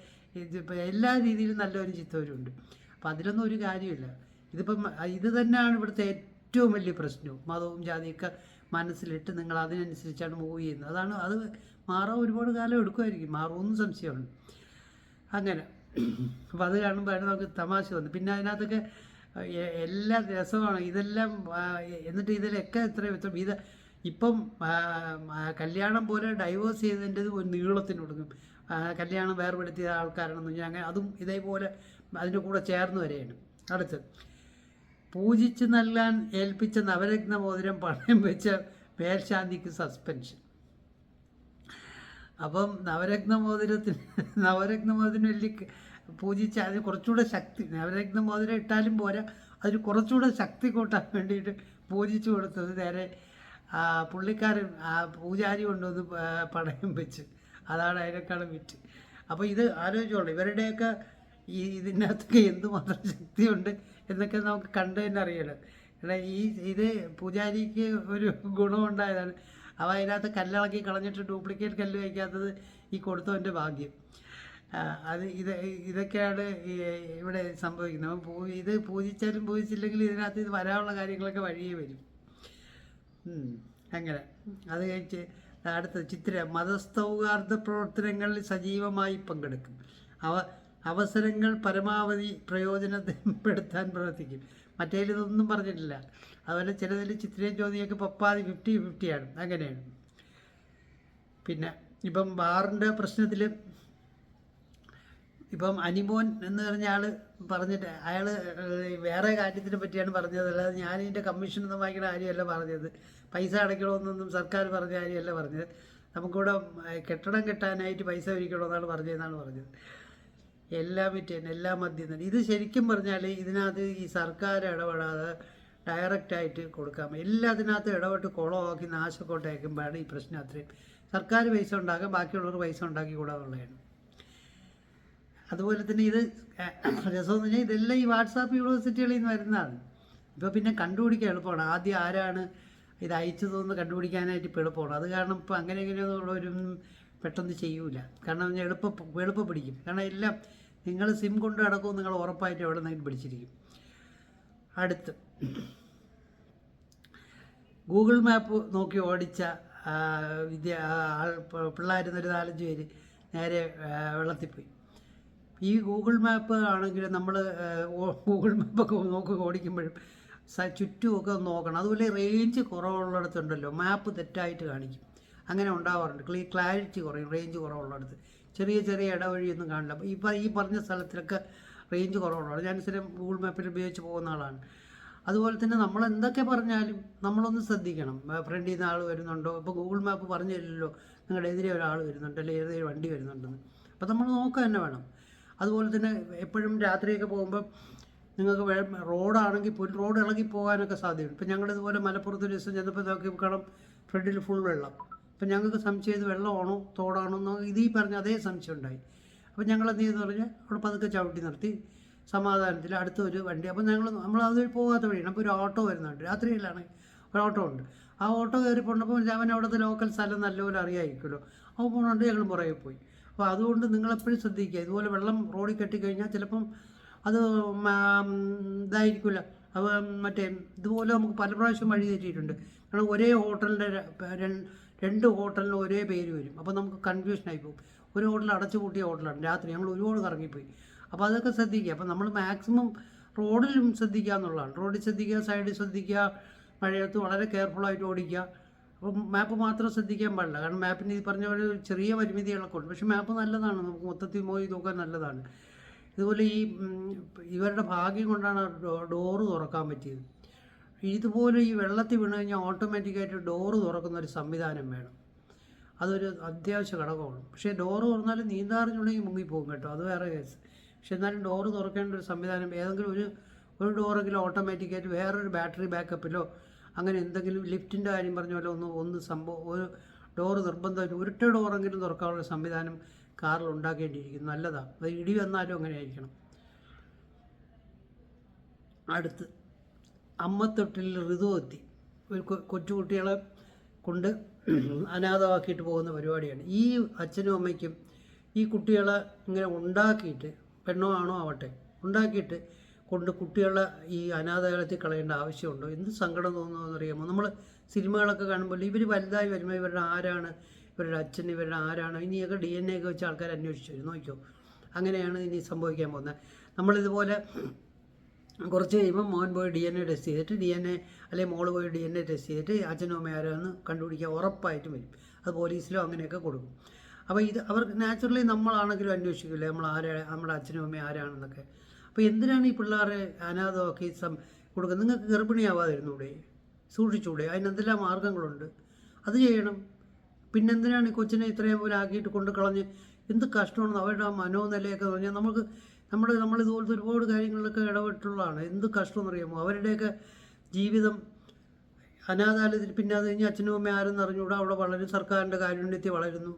ഇതിപ്പോൾ എല്ലാ രീതിയിലും നല്ലവരും ചീത്തവരും ഉണ്ട് അപ്പം അതിലൊന്നും ഒരു കാര്യമില്ല ഇതിപ്പം ഇത് തന്നെയാണ് ഇവിടുത്തെ ഏറ്റവും വലിയ പ്രശ്നവും. മതവും ജാതിയൊക്കെ മനസ്സിലിട്ട് നിങ്ങൾ അതിനനുസരിച്ചാണ് മൂവ് ചെയ്യുന്നത്. അതാണ് അത് മാറാൻ ഒരുപാട് കാലം എടുക്കുമായിരിക്കും. മാറുമെന്ന് സംശയമാണ് അങ്ങനെ. അപ്പോൾ അത് കാണുമ്പോഴാണ് നമുക്ക് തമാശ വന്നു പിന്നെ അതിനകത്തൊക്കെ എല്ലാ രസമാണ്. ഇതെല്ലാം എന്നിട്ട് ഇതിലൊക്കെ എത്ര വ്യത്യാസം ഇത് ഇപ്പം കല്യാണം പോലെ ഡൈവേഴ്സ് ചെയ്തതിന്റെ ഒരു നീളത്തിന് കൊടുക്കും കല്യാണം വേർപെടുത്തിയ ആൾക്കാരാണെന്ന് ഞാൻ അങ്ങനെ അതും ഇതേപോലെ അതിന്റെ കൂടെ ചേർന്ന് വരെയാണ്. അടുത്ത് പൂജിച്ച് നൽകാൻ ഏൽപ്പിച്ച നവരത്ന മോതിരം പണയം വെച്ച മേൽശാന്തിക്ക് സസ്പെൻഷൻ. അപ്പം നവരത്ന മോതിരത്തിന് നവരത്ന മോതിരം വലിയ പൂജിച്ച് അതിന് കുറച്ചുകൂടെ ശക്തി നവരത്ന മോതിരം ഇട്ടാലും പോരാ അതിന് കുറച്ചുകൂടെ ശക്തി കൂട്ടാൻ വേണ്ടിയിട്ട് പൂജിച്ചു കൊടുത്തത് നേരെ പുള്ളിക്കാരൻ പൂജാരി കൊണ്ടുവന്ന് പണയം വെച്ച്. അതാണ് അതിനേക്കാളും വിറ്റ്. അപ്പോൾ ഇത് ആലോചിച്ചോളൂ ഇവരുടെയൊക്കെ ഈ ഇതിനകത്തൊക്കെ എന്തുമാത്രം ശക്തിയുണ്ട് എന്നൊക്കെ നമുക്ക് കണ്ടു തന്നെ അറിയണം. കാരണം ഈ ഇത് പൂജാരിക്ക് ഒരു ഗുണമുണ്ടായതാണ്. അവ അതിനകത്ത് കല്ലിളക്കി കളഞ്ഞിട്ട് ഡ്യൂപ്ലിക്കേറ്റ് കല്ല് വയ്ക്കാത്തത് ഈ കൊടുത്തവന്റെ ഭാഗ്യം. അത് ഇത് ഇതൊക്കെയാണ് ഇവിടെ സംഭവിക്കുന്നത്. പൂ ഇത് പൂജിച്ചാലും പൂജിച്ചില്ലെങ്കിൽ ഇതിനകത്ത് ഇത് വരാനുള്ള കാര്യങ്ങളൊക്കെ വഴിയേ വരും. അങ്ങനെ. അത് കഴിച്ച് അടുത്ത ചിത്ര മതസ്ഥൗഹാർദ്ദ പ്രവർത്തനങ്ങളിൽ സജീവമായി പങ്കെടുക്കും. അവ അവസരങ്ങൾ പരമാവധി പ്രയോജനപ്പെടുത്താൻ പ്രവർത്തിക്കും. മറ്റേതിൽ ഇതൊന്നും പറഞ്ഞിട്ടില്ല. അതുപോലെ ചിലതിൽ ചിത്രയും ജ്യോതിയൊക്കെ പപ്പാതി ഫിഫ്റ്റി ഫിഫ്റ്റിയാണ് അങ്ങനെയാണ്. പിന്നെ ഇപ്പം ബാറിന്റെ പ്രശ്നത്തിൽ ഇപ്പം അനിമോൻ എന്ന് പറഞ്ഞ ആൾ പറഞ്ഞിട്ട് അയാൾ വേറെ കാര്യത്തിനെ പറ്റിയാണ് പറഞ്ഞത്. അല്ലാതെ ഞാൻ കമ്മീഷൻ ഒന്നും വാങ്ങിക്കുന്ന കാര്യമല്ല പറഞ്ഞത്. പൈസ അടയ്ക്കണമെന്നൊന്നും സർക്കാർ പറഞ്ഞ കാര്യമല്ല പറഞ്ഞത്. നമുക്കിവിടെ കെട്ടിടം കെട്ടാനായിട്ട് പൈസ ഒരിക്കണമെന്നാണ് പറഞ്ഞതെന്നാണ് പറഞ്ഞത്. എല്ലാം വിറ്റേനെ എല്ലാം മദ്യം തന്നെ ഇത് ശരിക്കും പറഞ്ഞാൽ ഇതിനകത്ത് ഈ സർക്കാർ ഇടപെടാതെ ഡയറക്റ്റായിട്ട് കൊടുക്കാം. എല്ലാത്തിനകത്തും ഇടപെട്ട് കുളമാക്കി നാശക്കോട്ടയക്കുമ്പോഴാണ് ഈ പ്രശ്നം അത്രയും. സർക്കാർ പൈസ ഉണ്ടാക്കാം ബാക്കിയുള്ളവർ പൈസ ഉണ്ടാക്കി കൂടാന്നുള്ളതാണ് അതുപോലെ തന്നെ ഇത് രസമെന്ന് പറഞ്ഞാൽ ഇതെല്ലാം ഈ വാട്സാപ്പ് യൂണിവേഴ്സിറ്റികളിൽ നിന്ന് വരുന്നതാണ്. ഇപ്പോൾ പിന്നെ കണ്ടുപിടിക്കാൻ എളുപ്പമാണ്. ആദ്യം ആരാണ് ഇത് അയച്ചതെന്ന് കണ്ടുപിടിക്കാനായിട്ട് ഇപ്പോൾ എളുപ്പമാണ് അത് കാരണം ഇപ്പോൾ അങ്ങനെ ഇങ്ങനെയുള്ളവരും പെട്ടെന്ന് ചെയ്യൂല. കാരണം എളുപ്പം എളുപ്പ പിടിക്കും. കാരണം എല്ലാം നിങ്ങൾ സിം കൊണ്ട് നടക്കും നിങ്ങൾ ഉറപ്പായിട്ട് എവിടെ നിന്നെങ്കിലും പിടിച്ചിരിക്കും. അടുത്ത്. ഗൂഗിൾ മാപ്പ് നോക്കി ഓടിച്ച വിദ്യ വിദ്യ പിള്ളേരുന്നൊരു നാലഞ്ച് പേര് നേരെ വെള്ളത്തിൽ പോയി ഈ ഗൂഗിൾ മാപ്പ് ആണെങ്കിൽ നമ്മൾ ഗൂഗിൾ മാപ്പൊക്കെ നോക്കി ഓടിക്കുമ്പോഴും ചുറ്റുമൊക്കെ നോക്കണം. അതുപോലെ റേഞ്ച് കുറവുള്ളിടത്തുണ്ടല്ലോ. മാപ്പ് തെറ്റായിട്ട് കാണിക്കും. അങ്ങനെ ഉണ്ടാവാറുണ്ട്. ക്ലീ ക്ലാരിറ്റി കുറയും. റേഞ്ച് കുറവുള്ളിടത്ത്. ചെറിയ ചെറിയ ഇടവഴിയൊന്നും കാണില്ല. അപ്പോൾ ഈ ഈ പറഞ്ഞ സ്ഥലത്തിലൊക്കെ റേഞ്ച് കുറവുള്ളതാണ്. ഞാൻ സ്ഥിരം ഗൂഗിൾ മാപ്പിൽ ഉപയോഗിച്ച് പോകുന്ന ആളാണ്. അതുപോലെ തന്നെ നമ്മൾ എന്തൊക്കെ പറഞ്ഞാലും നമ്മളൊന്ന് ശ്രദ്ധിക്കണം. ഫ്രണ്ടിൽ നിന്ന് ആൾ വരുന്നുണ്ടോ? ഇപ്പോൾ ഗൂഗിൾ മാപ്പ് പറഞ്ഞു തരില്ലല്ലോ നിങ്ങളുടെ എതിരെ ഒരാൾ വരുന്നുണ്ട്. അല്ലെങ്കിൽ എതിരെ വണ്ടി വരുന്നുണ്ടെന്ന്. അപ്പോൾ നമ്മൾ നോക്കുക തന്നെ വേണം. അതുപോലെ തന്നെ എപ്പോഴും രാത്രിയൊക്കെ പോകുമ്പോൾ നിങ്ങൾക്ക് വേ- റോഡാണെങ്കിൽ പോലും റോഡ് ഇളകി പോകാനൊക്കെ സാധ്യതയുണ്ട്. ഇപ്പം ഞങ്ങൾ ഇതുപോലെ മലപ്പുറത്ത് ദിവസം ചെന്നപ്പോൾ നോക്കി കാണാം ഫ്രണ്ടിൽ ഫുൾ വെള്ളം. അപ്പം ഞങ്ങൾക്ക് സംശയം ഇത് വെള്ളമാണോ തോടാണോ എന്നോ ഇത് ഈ പറഞ്ഞ അതേ സംശയം ഉണ്ടായി. അപ്പം ഞങ്ങൾ എന്ത് ചെയ്തെന്ന് പറഞ്ഞാൽ അവിടെ പതുക്കെ ചവിട്ടി നിർത്തി. സമാധാനത്തിൽ അടുത്ത ഒരു വണ്ടി. അപ്പം ഞങ്ങൾ നമ്മൾ അത് പോകാത്ത വഴിയാണ്. അപ്പോൾ ഒരു ഓട്ടോ വരുന്നുണ്ട്. രാത്രിയിലാണ് ഒരു ഓട്ടോ ഉണ്ട്. ആ ഓട്ടോ കയറി പോകണ്ടപ്പോൾ അവൻ അവിടുത്തെ ലോക്കൽ സ്ഥലം നല്ലപോലെ അറിയാമായിരിക്കുമല്ലോ അപ്പോൾ പോകണുണ്ട് ഞങ്ങൾ പുറകെ പോയി. അപ്പോൾ അതുകൊണ്ട് നിങ്ങളെപ്പോഴും ശ്രദ്ധിക്കുക. ഇതുപോലെ വെള്ളം റോഡിൽ കെട്ടിക്കഴിഞ്ഞാൽ ചിലപ്പം അത് ഇതായിരിക്കുമല്ലോ. അത് മറ്റേ ഇതുപോലെ നമുക്ക് പല പ്രാവശ്യം വഴി തെറ്റിയിട്ടുണ്ട്. കാരണം ഒരേ ഹോട്ടലിന്റെ രണ്ട് ഹോട്ടലിന് ഒരേ പേര് വരും. അപ്പോൾ നമുക്ക് കൺഫ്യൂഷനായി പോകും. ഒരു ഹോട്ടൽ അടച്ചു പൂട്ടിയ ഹോട്ടലാണ് രാത്രി. ഞങ്ങൾ ഒരുപാട് കറങ്ങിപ്പോയി. അപ്പോൾ അതൊക്കെ ശ്രദ്ധിക്കുക. അപ്പോൾ നമ്മൾ മാക്സിമം റോഡിലും ശ്രദ്ധിക്കുക എന്നുള്ളതാണ്. റോഡിൽ ശ്രദ്ധിക്കുക സൈഡിൽ ശ്രദ്ധിക്കുക മഴയത്ത് വളരെ കെയർഫുള്ളായിട്ട് ഓടിക്കുക. അപ്പം മാപ്പ് മാത്രം ശ്രദ്ധിക്കാൻ പാടില്ല. കാരണം മാപ്പിന് ഈ പറഞ്ഞ പോലെ ചെറിയ പരിമിതികളൊക്കെ ഉണ്ട്. പക്ഷേ മാപ്പ് നല്ലതാണ്. നമുക്ക് മൊത്തത്തിൽ പോയി നോക്കാൻ നല്ലതാണ്. ഇതുപോലെ ഈ ഇവരുടെ ഭാഗ്യം കൊണ്ടാണ് ഡോറ് തുറക്കാൻ പറ്റിയത്. ഇതുപോലെ ഈ വെള്ളത്തിൽ വീണ് കഴിഞ്ഞാൽ ഓട്ടോമാറ്റിക്കായിട്ട് ഡോറ് തുറക്കുന്ന ഒരു സംവിധാനം വേണം. അതൊരു അത്യാവശ്യ ഘടകമാണ്. പക്ഷേ ഡോറ് തുറന്നാലും നീന്താറിഞ്ഞുണ്ടെങ്കിൽ മുങ്ങിപ്പോകും കേട്ടോ. അത് വേറെ കേസ്. പക്ഷെ എന്നാലും ഡോറ് തുറക്കേണ്ട ഒരു സംവിധാനം ഏതെങ്കിലും ഒരു ഒരു ഡോറെങ്കിലും ഓട്ടോമാറ്റിക്കായിട്ട് വേറൊരു ബാറ്ററി ബാക്കപ്പിലോ അങ്ങനെ എന്തെങ്കിലും ലിഫ്റ്റിന്റെ കാര്യം പറഞ്ഞ പോലെ ഒന്ന് ഒന്ന് സംഭവം ഒരു ഡോറ് നിർബന്ധമായിട്ട് ഒരിട്ട ഡോറെങ്കിലും തുറക്കാനുള്ള സംവിധാനം കാറിൽ ഉണ്ടാക്കേണ്ടിയിരിക്കുന്നു നല്ലതാണ്. അത് ഇടി വന്നാലും അങ്ങനെ ആയിരിക്കണം അടുത്ത് അമ്മത്തൊട്ടിൽ ഋതുവെത്തി ഒരു കൊച്ചുകുട്ടികളെ കൊണ്ട് അനാഥമാക്കിയിട്ട് പോകുന്ന പരിപാടിയാണ്. ഈ അച്ഛനും അമ്മയ്ക്കും ഈ കുട്ടികളെ ഇങ്ങനെ ഉണ്ടാക്കിയിട്ട് പെണ്ണോ ആണോ ആവട്ടെ ഉണ്ടാക്കിയിട്ട് കൊണ്ട് കുട്ടികളെ ഈ അനാഥകാലത്തിൽ കളയേണ്ട ആവശ്യമുണ്ടോ? എന്ത് സങ്കടം തോന്നുന്നു എന്നറിയാമോ നമ്മൾ സിനിമകളൊക്കെ കാണുമ്പോൾ ഇവർ വലുതായി വരുമ്പോൾ ഇവരുടെ ആരാണ് ഇവരുടെ അച്ഛൻ ഇവരുടെ ആരാണ് ഇനിയൊക്കെ ഡി എൻ എ ഒക്കെ വെച്ച് ആൾക്കാർ അന്വേഷിച്ചു വരും. നോക്കിയോ അങ്ങനെയാണ് ഇനി സംഭവിക്കാൻ പോകുന്നത്. നമ്മളിതുപോലെ കുറച്ച് കഴിയുമ്പോൾ മോൻ പോയി ഡി എൻ എ ടെസ്റ്റ് ചെയ്തിട്ട് ഡി എൻ എ അല്ലെങ്കിൽ മോൾ പോയി ഡി എൻ എ ടെസ്റ്റ് ചെയ്തിട്ട് അച്ഛനും അമ്മ ആരാന്ന് കണ്ടുപിടിക്കുക ഉറപ്പായിട്ടും വരും. അത് പോലീസിലോ അങ്ങനെയൊക്കെ കൊടുക്കും. അപ്പോൾ ഇത് അവർക്ക് നാച്ചുറലി നമ്മളാണെങ്കിലും അന്വേഷിക്കില്ലേ? നമ്മൾ ആരാ നമ്മുടെ അച്ഛനും അമ്മയും ആരാണെന്നൊക്കെ. അപ്പോൾ എന്തിനാണ് ഈ പിള്ളേരെ അനാഥമൊക്കെ സം കൊടുക്കുന്നത്? നിങ്ങൾക്ക് ഗർഭിണിയാവാതിരുന്നൂടെ? സൂക്ഷിച്ചൂടെ? അതിനെന്തെല്ലാം മാർഗങ്ങളുണ്ട്? അത് ചെയ്യണം. പിന്നെന്തിനാണ് കൊച്ചിനെ ഇത്രയും പോലെ ആക്കിയിട്ട് കൊണ്ട് കളഞ്ഞ്? എന്ത് കഷ്ടമാണെന്ന് അവരുടെ ആ മനോനിലയൊക്കെ പറഞ്ഞാൽ നമുക്ക് നമ്മൾ നമ്മൾ ഇതുപോലത്തെ ഒരുപാട് കാര്യങ്ങളിലൊക്കെ ഇടപെട്ടുള്ളതാണ്. എന്ത് കഷ്ടമെന്ന് അറിയാമോ അവരുടെയൊക്കെ ജീവിതം അനാഥാലയത്തിൽ പിന്നെ അത് കഴിഞ്ഞ് അച്ഛനും അമ്മയും ആരെന്ന് അറിഞ്ഞുകൂടാ? അവിടെ വളരും സർക്കാരിന്റെ കാരുണ്യത്തിൽ വളരുന്നു.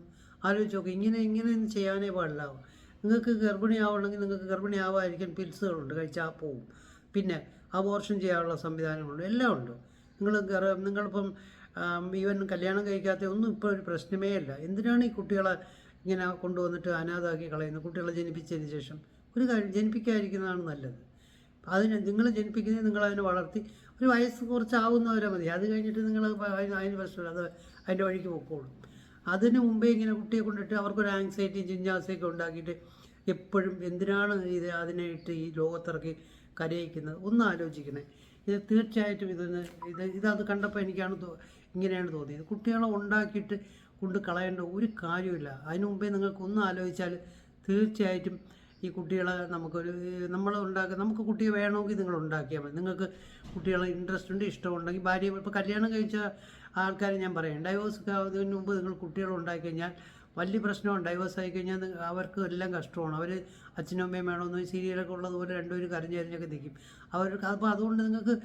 ആലോചിച്ച് നോക്കുക ഇങ്ങനെ ഇങ്ങനെ ചെയ്യാനേ പാടില്ല. നിങ്ങൾക്ക് ഗർഭിണിയാവണമെങ്കിൽ നിങ്ങൾക്ക് ഗർഭിണിയാവാതിരിക്കാൻ പിൽസുകളുണ്ട് കഴിച്ചാൽ പോവും. പിന്നെ അബോർഷൻ ചെയ്യാനുള്ള സംവിധാനമുണ്ട് എല്ലാം ഉണ്ട്. നിങ്ങൾ നിങ്ങളിപ്പം ഈവൻ കല്യാണം കഴിക്കാത്ത ഒന്നും ഇപ്പോൾ ഒരു പ്രശ്നമേ അല്ല. എന്തിനാണ് ഈ കുട്ടികളെ ഇങ്ങനെ കൊണ്ടുവന്നിട്ട് അനാഥാക്കി കളയുന്നത്? കുട്ടികളെ ജനിപ്പിച്ചതിന് ശേഷം ഒരു കാര്യം ജനിപ്പിക്കാതിരിക്കുന്നതാണ് നല്ലത്. അതിന് നിങ്ങൾ ജനിപ്പിക്കുന്നത് നിങ്ങൾ അതിനെ വളർത്തി ഒരു വയസ്സ് കുറച്ചാവുന്നവരെ മതി. അത് കഴിഞ്ഞിട്ട് നിങ്ങൾ അതിന് പ്രശ്നമില്ല അത് അതിന്റെ വഴിക്ക് പൊക്കോളും. അതിന് മുമ്പേ ഇങ്ങനെ കുട്ടിയെ കൊണ്ടിട്ട് അവർക്കൊരു ആങ്സൈറ്റി ജിജ്ഞാസയൊക്കെ ഉണ്ടാക്കിയിട്ട് എപ്പോഴും എന്തിനാണ് ഇത് അതിനായിട്ട് ഈ ലോകത്തിറക്കി കരയിക്കുന്നത്? ഒന്ന് ആലോചിക്കണേ. ഇത് തീർച്ചയായിട്ടും ഇതൊന്ന് ഇത് ഇതത് കണ്ടപ്പോൾ എനിക്കാണ് ഇങ്ങനെയാണ് തോന്നിയത്. കുട്ടികളെ ഉണ്ടാക്കിയിട്ട് കൊണ്ട് കളയേണ്ട ഒരു കാര്യമില്ല അതിനു മുമ്പേ നിങ്ങൾക്കൊന്ന് ആലോചിച്ചാൽ തീർച്ചയായിട്ടും ഈ കുട്ടികളെ നമുക്കൊരു നമ്മൾ ഉണ്ടാക്കുക നമുക്ക് കുട്ടിയെ വേണമെങ്കിൽ നിങ്ങൾ ഉണ്ടാക്കിയാൽ മതി. നിങ്ങൾക്ക് കുട്ടികളെ ഇൻട്രസ്റ്റ് ഉണ്ട് ഇഷ്ടമുണ്ടെങ്കിൽ ഭാര്യ ഇപ്പോൾ കല്യാണം കഴിച്ച ആൾക്കാരെ ഞാൻ പറയാം. ഡൈവേഴ്സ് ആവുന്നതിന് മുമ്പ് നിങ്ങൾ കുട്ടികളെ ഉണ്ടാക്കി കഴിഞ്ഞാൽ വലിയ പ്രശ്നമാണ്. ഡൈവേഴ്സ് ആയി കഴിഞ്ഞാൽ അവർക്ക് എല്ലാം കഷ്ടമാണ്. അവർ അച്ഛനും അമ്മയും വേണമെന്ന് സീരിയലൊക്കെ ഉള്ളതുപോലെ രണ്ടുപേരും കരഞ്ഞ് കരഞ്ഞൊക്കെ നിൽക്കും. അവർക്ക് അപ്പോൾ അതുകൊണ്ട് നിങ്ങൾക്ക്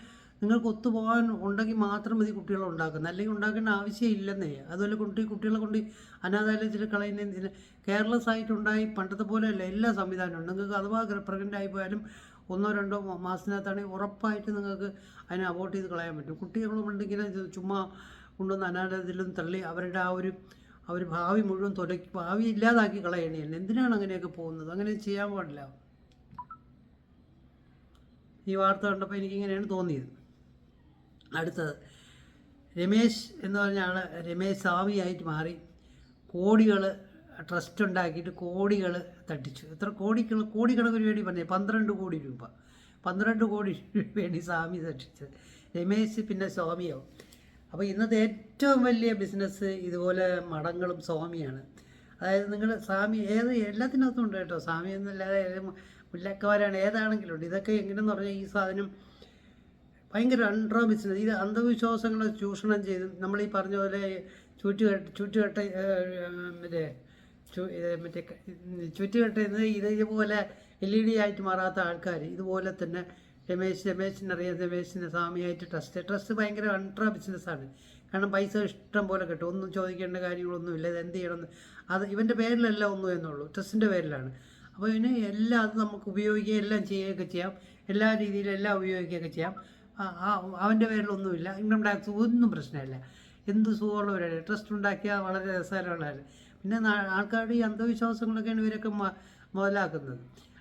നിങ്ങൾക്ക് ഒത്തുപോകാൻ ഉണ്ടെങ്കിൽ മാത്രം മതി കുട്ടികളെ ഉണ്ടാക്കുന്നത്. അല്ലെങ്കിൽ ഉണ്ടാക്കേണ്ട ആവശ്യമില്ലെന്നേ അതുപോലെ കുട്ടി കുട്ടികളെ കൊണ്ട് അനാഥാലയത്തിൽ കളയുന്ന കെയർലെസ് ആയിട്ടുണ്ടായി പണ്ടത്തെ പോലെയല്ല. എല്ലാ സംവിധാനവും നിങ്ങൾക്ക് അഥവാ പ്രഗ്നന്റ് ആയി പോയാലും ഒന്നോ രണ്ടോ മാസത്തിനകത്താണെങ്കിൽ ഉറപ്പായിട്ട് നിങ്ങൾക്ക് അതിനെ അവോട്ട് ചെയ്ത് കളയാൻ പറ്റും. കുട്ടികളുണ്ടെങ്കിൽ ചുമ്മാ കൊണ്ടുവന്ന് അനാഥാലയത്തിലും തള്ളി അവരുടെ ആ ഒരു അവർ ഭാവി മുഴുവൻ തുലക്കി ഭാവി ഇല്ലാതാക്കി കളയണേ എന്തിനാണ് അങ്ങനെയൊക്കെ പോകുന്നത്? അങ്ങനെ ചെയ്യാൻ പാടില്ല. ഈ വാർത്ത കണ്ടപ്പോൾ എനിക്കിങ്ങനെയാണ് തോന്നിയത്. അടുത്തത്. രമേശ് എന്ന് പറഞ്ഞ ആൾ രമേശ് സ്വാമിയായിട്ട് മാറി. കോടികൾ ട്രസ്റ്റ് ഉണ്ടാക്കിയിട്ട് കോടികൾ തട്ടിച്ചു. എത്ര കോടികൾ കോടിക്കണക്കിന് വേണ്ടി പറഞ്ഞു. പന്ത്രണ്ട് കോടി രൂപ. പന്ത്രണ്ട് കോടി വേണ്ടി സ്വാമി തട്ടിച്ചത്. രമേശ് പിന്നെ സ്വാമിയാവും. അപ്പോൾ ഇന്നത്തെ ഏറ്റവും വലിയ ബിസിനസ് ഇതുപോലെ മഠങ്ങളും സ്വാമിയാണ്. അതായത് നിങ്ങൾ സ്വാമി ഏത് എല്ലാത്തിനകത്തും ഉണ്ട് കേട്ടോ. സ്വാമി എന്നല്ലാതെ ഏത് മുല്ലക്കന്മാരാണ് ഏതാണെങ്കിലും ഉണ്ട്. ഇതൊക്കെ എങ്ങനെയെന്ന് പറഞ്ഞാൽ ഈ സാധനം ഭയങ്കര അൺട്രോ ബിസിനസ് ഇത് അന്ധവിശ്വാസങ്ങളെ ചൂഷണം ചെയ്ത് നമ്മൾ ഈ പറഞ്ഞ പോലെ ചുറ്റുകെട്ട് ചുറ്റുകെട്ട മറ്റേ മറ്റേ ക- ചുറ്റുകെട്ട ഇത് ഇത് ഇതുപോലെ എൽ ഇ ഡി ആയിട്ട് മാറാത്ത ആൾക്കാർ ഇതുപോലെ തന്നെ രമേശ് രമേശിനറിയാം രമേശിന്റെ സ്വാമിയായിട്ട് ട്രസ്റ്റ് ട്രസ്റ്റ് ഭയങ്കര അൺട്രാ ബിസിനസ്സാണ് കാരണം പൈസ ഇഷ്ടം പോലെ കിട്ടും. ഒന്നും ചോദിക്കേണ്ട കാര്യങ്ങളൊന്നുമില്ല ഇത് എന്ത് ചെയ്യണമെന്ന്. അത് ഇവന്റെ പേരിലല്ല ഒന്നും എന്നുള്ളൂ. ട്രസ്റ്റിന്റെ പേരിലാണ്. അപ്പോൾ ഇതിന് എല്ലാം അത് നമുക്ക് ഉപയോഗിക്കുകയും എല്ലാം ചെയ്യുകയൊക്കെ ചെയ്യാം. എല്ലാ രീതിയിലും എല്ലാം ഉപയോഗിക്കുകയൊക്കെ ചെയ്യാം. അവന്റെ പേരിലൊന്നുമില്ല. ഇൻകം ടാക്സ് ഒന്നും പ്രശ്നമില്ല. എന്ത് സുഖമുള്ളവരാണ് ട്രസ്റ്റ് ഉണ്ടാക്കിയാൽ വളരെ രസകരമുള്ളവർ പിന്നെ ആൾക്കാരുടെ ഈ അന്ധവിശ്വാസങ്ങളൊക്കെയാണ് ഇവരൊക്കെ മുതലാക്കുന്നത്.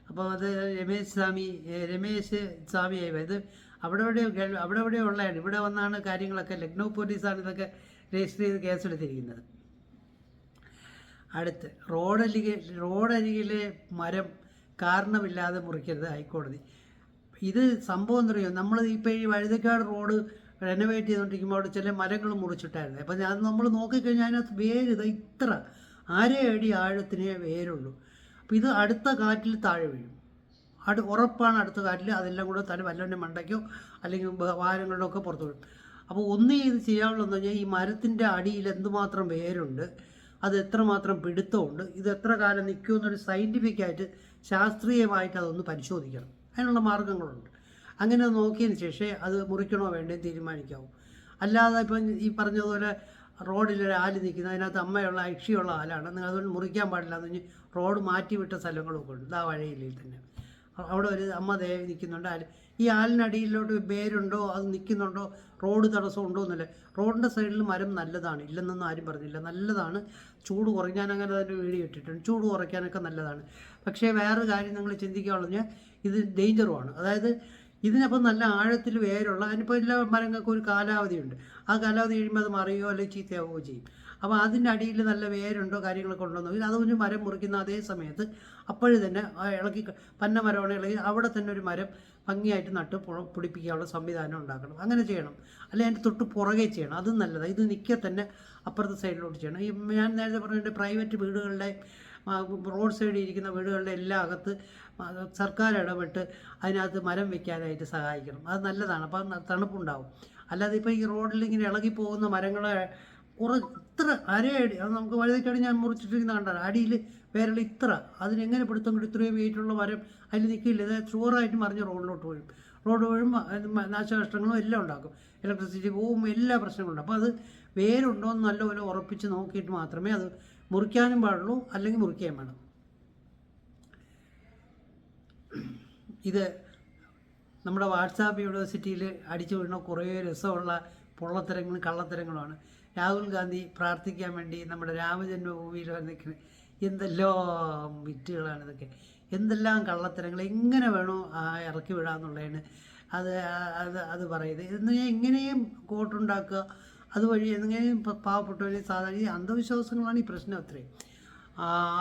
അപ്പോൾ അത് രമേശ് സ്വാമി രമേശ് സ്വാമി ഇത് അവിടെ എവിടെ അവിടെ എവിടെ ഉള്ളതാണ്. ഇവിടെ വന്നാണ് കാര്യങ്ങളൊക്കെ. ലക്നൗ പോലീസാണ് ഇതൊക്കെ രജിസ്റ്റർ ചെയ്ത് കേസെടുത്തിരിക്കുന്നത്. അടുത്ത് റോഡരികെ റോഡരികിലെ മരം കാരണമില്ലാതെ മുറിക്കരുത് ഹൈക്കോടതി. ഇത് സംഭവം എന്ന് പറയുമോ നമ്മൾ ഇപ്പോൾ ഈ വഴുതക്കാട് റോഡ് റെനോവേറ്റ് ചെയ്തുകൊണ്ടിരിക്കുമ്പോൾ അവിടെ ചില മരങ്ങൾ മുറിച്ചിട്ടായിരുന്നു. അപ്പം അത് നമ്മൾ നോക്കിക്കഴിഞ്ഞാൽ അതിനകത്ത് വേര് ഇത് ഇത്ര. അര അടി ആഴത്തിനേ വേരുള്ളൂ. അപ്പോൾ ഇത് അടുത്ത കാറ്റിൽ താഴെ വീഴും. അടു ഉറപ്പാണ് അടുത്ത കാറ്റിൽ അതെല്ലാം കൂടെ തന്നെ വല്ലവന്റെ മണ്ടയ്ക്കോ അല്ലെങ്കിൽ വാഹനങ്ങളിലോ ഒക്കെ പുറത്തു വിടും അപ്പോൾ ഒന്നേ ഇത് ചെയ്യാനുള്ളതെന്ന് പറഞ്ഞാൽ ഈ മരത്തിന്റെ അടിയിൽ എന്തുമാത്രം വേരുണ്ട് അത് എത്രമാത്രം പിടുത്തമുണ്ട് ഇത് എത്ര കാലം നിൽക്കുമെന്നൊരു സയന്റിഫിക്കായിട്ട് ശാസ്ത്രീയമായിട്ട് അതൊന്ന് പരിശോധിക്കണം. അതിനുള്ള മാർഗങ്ങളുണ്ട്. അങ്ങനെ നോക്കിയതിന് ശേഷമേ അത് മുറിക്കണോ വേണ്ടേ തീരുമാനിക്കാവൂ. അല്ലാതെ ഇപ്പം ഈ പറഞ്ഞതുപോലെ റോഡിൽ ഒരു ആൽ നിൽക്കുന്ന അതിനകത്ത് അമ്മയുള്ള അക്ഷിയുള്ള ആലാണ്. നിങ്ങൾ അതുകൊണ്ട് മുറിക്കാൻ പാടില്ല എന്ന് പറഞ്ഞ് റോഡ് മാറ്റി വിട്ട സ്ഥലങ്ങളൊക്കെ ഉണ്ട്. ആ വഴിയിൽ തന്നെ. അവിടെ ഒരു അമ്മ ദേ നിൽക്കുന്നുണ്ട്. ആൽ ഈ ആലിനടിയിലോട്ട് പേരുണ്ടോ? അത് നിൽക്കുന്നുണ്ടോ? റോഡ് തടസ്സം ഉണ്ടോ എന്നല്ല. റോഡിന്റെ സൈഡിൽ മരം നല്ലതാണ്. ഇല്ലെന്നൊന്നും ആരും പറഞ്ഞില്ല. നല്ലതാണ്. ചൂട് കുറയ്ക്കാൻ അങ്ങനെ അതിന്റെ വീഡിയോ ഇട്ടിട്ടുണ്ട്. ചൂട് കുറയ്ക്കാനൊക്കെ നല്ലതാണ്. പക്ഷേ വേറൊരു കാര്യം നിങ്ങൾ ഞാൻ ഇത് ഡേഞ്ചറുമാണ് അതായത് ഇതിനപ്പം നല്ല ആഴത്തിൽ വേരുള്ള അതിനിപ്പോൾ എല്ലാ മരങ്ങൾക്കും ഒരു കാലാവധിയുണ്ട്. ആ കാലാവധി കഴിയുമ്പോൾ അത് മറിയോ അല്ലെങ്കിൽ ചീത്തയാവുകയോ ചെയ്യും. അപ്പോൾ അതിന്റെ അടിയിൽ നല്ല വേരുണ്ടോ കാര്യങ്ങളൊക്കെ ഉണ്ടോ എന്ന് അതൊരു മരം മുറിക്കുന്ന അതേ സമയത്ത് അപ്പോഴും തന്നെ ഇളക്കി പന്ന മരമാണ് ഇളകി അവിടെ തന്നെ ഒരു മരം ഭംഗിയായിട്ട് നട്ട് പിടിപ്പിക്കാനുള്ള സംവിധാനം ഉണ്ടാക്കണം. അങ്ങനെ ചെയ്യണം. അല്ലെങ്കിൽ അതിന്റെ തൊട്ട് പുറകെ ചെയ്യണം. അതും നല്ലതാണ് ഇത് നിൽക്കുക തന്നെ അപ്പുറത്തെ സൈഡിലോട്ട് ചെയ്യണം. ഈ ഞാൻ നേരത്തെ പറഞ്ഞിട്ട് പ്രൈവറ്റ് വീടുകളുടെ റോഡ് സൈഡിൽ ഇരിക്കുന്ന വീടുകളുടെ എല്ലാ അകത്ത് സർക്കാർ ഇടപെട്ട് അതിനകത്ത് മരം വെക്കാനായിട്ട് സഹായിക്കണം. അത് നല്ലതാണ്. അപ്പം തണുപ്പുണ്ടാവും. അല്ലാതെ ഇപ്പോൾ ഈ റോഡിൽ ഇങ്ങനെ ഇളകി പോകുന്ന മരങ്ങളെ കുറ ഇത്ര അരയടി അത് നമുക്ക് വഴുതിക്കടി ഞാൻ മുറിച്ചിട്ടിരിക്കുന്ന കണ്ടാണ്. അടിയിൽ വേരൽ ഇത്ര. അതിനെങ്ങനെ പിടുത്തം കിട്ടും ഇത്രയും വെയിറ്റുള്ള മരം അതിൽ നിൽക്കില്ല. ഇത് ഷുവറായിട്ട് മറിഞ്ഞ് റോഡിലോട്ട് വീഴും റോഡ് വഴും നാശനഷ്ടങ്ങളും എല്ലാം ഉണ്ടാക്കും. ഇലക്ട്രിസിറ്റി പോകും എല്ലാ പ്രശ്നങ്ങളുണ്ട് അപ്പോൾ അത് വേരുണ്ടോ എന്ന് നല്ലപോലെ ഉറപ്പിച്ച് നോക്കിയിട്ട് മാത്രമേ അത് മുറിക്കാനും പാടുള്ളൂ അല്ലെങ്കിൽ മുറിക്കുകയും വേണം. ഇത് നമ്മുടെ വാട്സാപ്പ് യൂണിവേഴ്സിറ്റിയിൽ അടിച്ചു വീണ കുറേ രസമുള്ള പൊള്ളത്തരങ്ങളും കള്ളത്തരങ്ങളുമാണ്. രാഹുൽ ഗാന്ധി പ്രാർത്ഥിക്കാൻ വേണ്ടി നമ്മുടെ രാമജന്മഭൂമിയിൽ വന്നിരിക്കുന്നത് എന്തെല്ലാം വിറ്റുകളാണ് ഇതൊക്കെ. എന്തെല്ലാം കള്ളത്തരങ്ങൾ എങ്ങനെ വേണോ ഇറക്കി വിടാന്നുള്ളതാണ് അത് അത് അത് പറയുന്നത്. എന്ന് എങ്ങനെയും കോട്ടുണ്ടാക്കുക അതുവഴി എങ്ങനെയും പാവപ്പെട്ടവരെ സാധാരണ അന്ധവിശ്വാസങ്ങളാണ് ഈ പ്രശ്നം അത്രയും.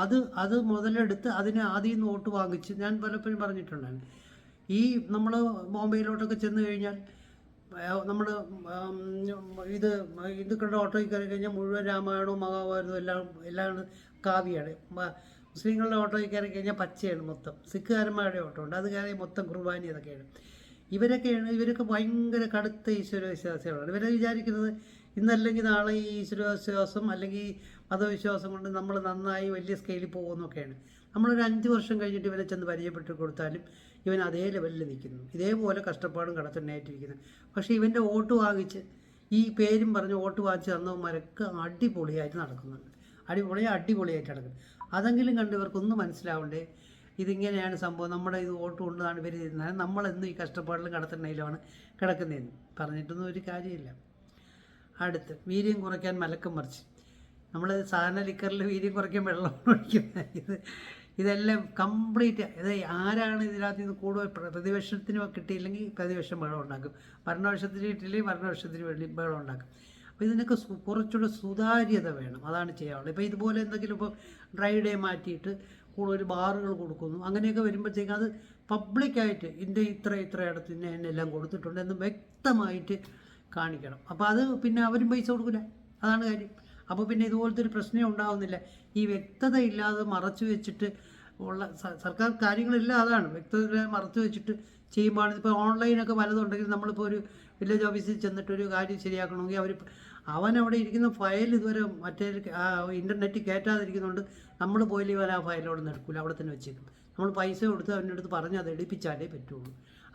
അത് അത് മുതലെടുത്ത് അതിന് ആദ്യം നിന്ന് വോട്ട് വാങ്ങിച്ച് ഞാൻ പലപ്പോഴും പറഞ്ഞിട്ടുണ്ടാണ് ഈ നമ്മൾ ബോംബെയിലോട്ടൊക്കെ ചെന്ന് കഴിഞ്ഞാൽ നമ്മൾ ഇത് ഹിന്ദുക്കളുടെ ഓട്ടോയിൽ കയറി കഴിഞ്ഞാൽ മുഴുവൻ രാമായണവും മഹാഭാരതവും എല്ലാം എല്ലാം കാവ്യാണ്. മുസ്ലിങ്ങളുടെ ഓട്ടോയിൽ കയറി കഴിഞ്ഞാൽ പച്ചയാണ് മൊത്തം. സിഖുകാരന്മാരുടെ ഓട്ടോ ഉണ്ട്. അത് കയറി മൊത്തം കുർബാനി അതൊക്കെയാണ് ഇവരൊക്കെയാണ് ഇവരൊക്കെ ഭയങ്കര കടുത്ത ഈശ്വര വിശ്വാസികളാണ്. ഇവരെ വിചാരിക്കുന്നത് ഇന്നല്ലെങ്കിൽ നാളെ ഈ ഈശ്വര വിശ്വാസം അല്ലെങ്കിൽ മതവിശ്വാസം കൊണ്ട് നമ്മൾ നന്നായി വലിയ സ്കെയിലിൽ പോകുമെന്നൊക്കെയാണ് നമ്മളൊരു അഞ്ച് വർഷം കഴിഞ്ഞിട്ട് ഇവനെ ചെന്ന് പരിചയപ്പെട്ട് കൊടുത്താലും ഇവൻ അതേ ലെവലിൽ നിൽക്കുന്നു. ഇതേപോലെ കഷ്ടപ്പാടും കടത്തണ്ണയായിട്ടിരിക്കുന്നു പക്ഷേ ഇവന്റെ വോട്ട് വാങ്ങിച്ച് ഈ പേരും പറഞ്ഞ് വോട്ട് വാങ്ങിച്ച് തന്നവന്മാരൊക്കെ അടിപൊളിയായിട്ട് നടക്കുന്നുണ്ട്. അടിപൊളി അടിപൊളിയായിട്ട് നടക്കുന്നു. അതെങ്കിലും കണ്ട് ഇവർക്കൊന്നും മനസ്സിലാവണ്ടേ? ഇതിങ്ങനെയാണ് സംഭവം. നമ്മുടെ ഇത് വോട്ട് കൊണ്ടാണ് ഇവർ ചെയ്യുന്നത് നമ്മളെന്നും ഈ കഷ്ടപ്പാടിലും കടത്തണ്ണയിലുമാണ് കിടക്കുന്നതെന്ന് പറഞ്ഞിട്ടൊന്നും ഒരു കാര്യമില്ല. അടുത്ത് വീര്യം കുറയ്ക്കാൻ മലക്കം മറിച്ച്. നമ്മൾ സാധാരണ ലിക്കറിൽ വീര്യം കുറയ്ക്കാൻ വെള്ളം ഒഴിക്കുന്നത്. ഇത് ഇതെല്ലാം കംപ്ലീറ്റ് ഇത് ആരാണ് ഇതിനകത്ത് നിന്ന് കൂടുതൽ പ്ര- പ്രതിപക്ഷത്തിന് കിട്ടിയില്ലെങ്കിൽ പ്രതിപക്ഷം വെള്ളം ഉണ്ടാക്കും. ഭരണപക്ഷത്തിന് കിട്ടിയില്ലെങ്കിൽ ഭരണപക്ഷത്തിന് വേണ്ടി വെള്ളം ഉണ്ടാക്കും. അപ്പോൾ ഇതിനൊക്കെ കുറച്ചുകൂടെ സുതാര്യത വേണം. അതാണ് ചെയ്യാനുള്ളത്. ഇപ്പോൾ ഇതുപോലെ എന്തെങ്കിലും ഇപ്പോൾ ഡ്രൈ ഡേ മാറ്റിയിട്ട് കൂടുതൽ ബാറുകൾ കൊടുക്കുന്നു. അങ്ങനെയൊക്കെ വരുമ്പോഴത്തേക്കും അത് പബ്ലിക്കായിട്ട് ഇതിന്റെ ഇത്ര ഇത്ര ഇടത്ത് ഇന്ന എന്നെല്ലാം കൊടുത്തിട്ടുണ്ട് എന്ന് വ്യക്തമായിട്ട് കാണിക്കണം. അപ്പോൾ അത് പിന്നെ അവരും പൈസ കൊടുക്കില്ല അതാണ് കാര്യം. അപ്പോൾ പിന്നെ ഇതുപോലത്തെ ഒരു പ്രശ്നം ഉണ്ടാകുന്നില്ല ഈ വ്യക്തത ഇല്ലാതെ മറച്ചു വെച്ചിട്ട് ഉള്ള സർക്കാർ കാര്യങ്ങളെല്ലാം അതാണ്. വ്യക്തത മറച്ചു വെച്ചിട്ട് ചെയ്യുമ്പോഴാണ് ഇപ്പോൾ ഓൺലൈനൊക്കെ പലതുണ്ടെങ്കിൽ നമ്മളിപ്പോൾ ഒരു വില്ലേജ് ഓഫീസിൽ ചെന്നിട്ട് ഒരു കാര്യം ശരിയാക്കണമെങ്കിൽ അവർ അവൻ അവിടെ ഇരിക്കുന്ന ഫയൽ ഇതുവരെ മറ്റേ ഇന്റർനെറ്റ് കയറ്റാതിരിക്കുന്നുണ്ട്. നമ്മൾ പോയില്ലേ ഇവൻ ആ ഫയലോട് എടുക്കില്ല അവിടെ തന്നെ വെച്ചേക്കും. നമ്മൾ പൈസ കൊടുത്ത് അവന്റെ അടുത്ത് പറഞ്ഞ് അത് എടുപ്പിച്ചാലേ പറ്റുള്ളൂ.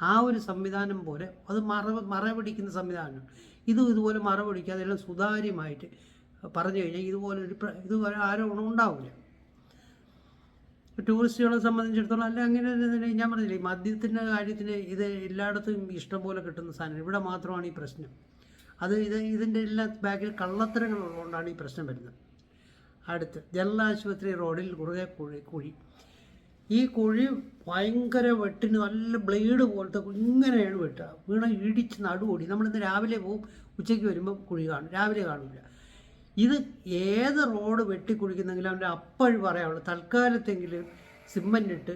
ആ ഒരു സംവിധാനം പോലെ അത് മറ മറ പിടിക്കുന്ന സംവിധാനം ഇതും ഇതുപോലെ മറ പിടിക്കാതെ എല്ലാം സുതാര്യമായിട്ട് പറഞ്ഞു കഴിഞ്ഞാൽ ഇതുപോലെ ഒരു പ്ര- ഇതുപോലെ ആരോപണം ഉണ്ടാവില്ല ടൂറിസ്റ്റുകളെ സംബന്ധിച്ചിടത്തോളം അല്ല അങ്ങനെ ഞാൻ പറഞ്ഞില്ലേ മദ്യത്തിന്റെ കാര്യത്തിന് ഇത് എല്ലായിടത്തും ഇഷ്ടം പോലെ കിട്ടുന്ന സാധനം. ഇവിടെ മാത്രമാണ് ഈ പ്രശ്നം. അത് ഇത് ഇതിന്റെ എല്ലാ ബാക്കിൽ കള്ളത്തരങ്ങളുള്ളതുകൊണ്ടാണ് ഈ പ്രശ്നം വരുന്നത്. അടുത്ത് ജനറൽ ആശുപത്രി റോഡിൽ കുറുകെ കുഴി കുഴി. ഈ കുഴി ഭയങ്കര വെട്ടിന് നല്ല ബ്ലേഡ് പോലത്തെ ഇങ്ങനെയാണ് വെട്ടുക. വീണ ഇടിച്ച് നടുകൂടി നമ്മളിന്ന് രാവിലെ പോവും ഉച്ചയ്ക്ക് വരുമ്പോൾ കുഴി കാണും. രാവിലെ കാണില്ല ഇത് ഏത് റോഡ് വെട്ടിക്കുഴിക്കുന്നെങ്കിലും അവന്റെ അപ്പോഴും പറയാവുള്ളൂ തൽക്കാലത്തെങ്കിലും സിമ്മന്റ് ഇട്ട്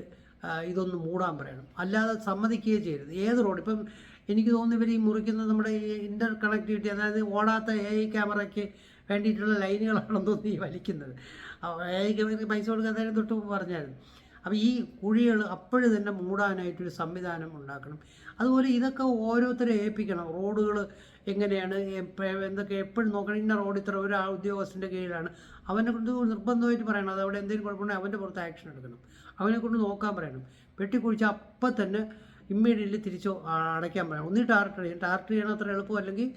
ഇതൊന്ന് മൂടാൻ പറയണം. അല്ലാതെ സമ്മതിക്കുകയേ ചെയ്യരുത്. ഏത് റോഡ്? ഇപ്പം എനിക്ക് തോന്നുന്നു ഇവർ ഈ മുറിക്കുന്നത് നമ്മുടെ ഈ ഇന്റർ കണക്ടിവിറ്റി അതായത് ഓടാത്ത എ ഐ ക്യാമറയ്ക്ക് വേണ്ടിയിട്ടുള്ള ലൈനുകളാണെന്ന് തോന്നുന്നു ഈ വലിക്കുന്നത്. എ ഐ ക്യാമറയ്ക്ക് പൈസ കൊടുക്കാത്തതിന് തൊട്ട് പറഞ്ഞായിരുന്നു. അപ്പോൾ ഈ കുഴികൾ അപ്പോഴും തന്നെ മൂടാനായിട്ടൊരു സംവിധാനം ഉണ്ടാക്കണം. അതുപോലെ ഇതൊക്കെ ഓരോരുത്തരെ ഏൽപ്പിക്കണം. റോഡുകൾ എങ്ങനെയാണ്? എന്തൊക്കെ എപ്പോഴും നോക്കണം. ഇന്ന റോഡ് ഇത്ര ഒരു ഉദ്യോഗസ്ഥന്റെ കീഴിലാണ്. അവനെ കൊണ്ട് നിർബന്ധമായിട്ട് പറയണം. അത് അവിടെ എന്തെങ്കിലും കുഴപ്പമുണ്ടെങ്കിൽ അവന്റെ പുറത്ത് ആക്ഷൻ എടുക്കണം. അവനെ കൊണ്ട് നോക്കാൻ പറയണം. വെട്ടിക്കുഴിച്ച് അപ്പം തന്നെ ഇമ്മീഡിയറ്റ്ലി തിരിച്ച് അടയ്ക്കാൻ പറയണം. ഒന്നി ടാർട്ട് ചെയ്യണം. ടാർട്ട് ചെയ്യണം അത്ര എളുപ്പം അല്ലെങ്കിൽ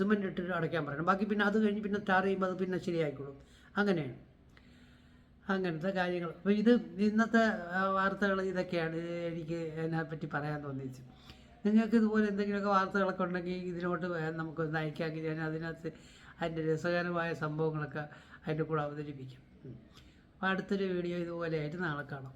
സിമെന്റ് ഇട്ടിട്ട് അടയ്ക്കാൻ പറയണം. ബാക്കി പിന്നെ അത് കഴിഞ്ഞ് പിന്നെ ടാർ ചെയ്യുമ്പോൾ അത് പിന്നെ ശരിയായിക്കോളും. അങ്ങനെയാണ്. അങ്ങനത്തെ കാര്യങ്ങൾ. അപ്പോൾ ഇത് ഇന്നത്തെ വാർത്തകൾ ഇതൊക്കെയാണ്. എനിക്ക് അതിനെപ്പറ്റി പറയാൻ തോന്നിയത് നിങ്ങൾക്ക് ഇതുപോലെ എന്തെങ്കിലുമൊക്കെ വാർത്തകളൊക്കെ ഉണ്ടെങ്കിൽ ഇതിലോട്ട് നമുക്കൊന്ന് അയക്കാമെങ്കിൽ ഞാൻ അതിനകത്ത് അതിന്റെ രസകരമായ സംഭവങ്ങളൊക്കെ അതിന്റെ കൂടെ അവതരിപ്പിക്കും. അപ്പോൾ അടുത്തൊരു വീഡിയോ ഇതുപോലെ ആയിട്ട് നാളെ കാണാം.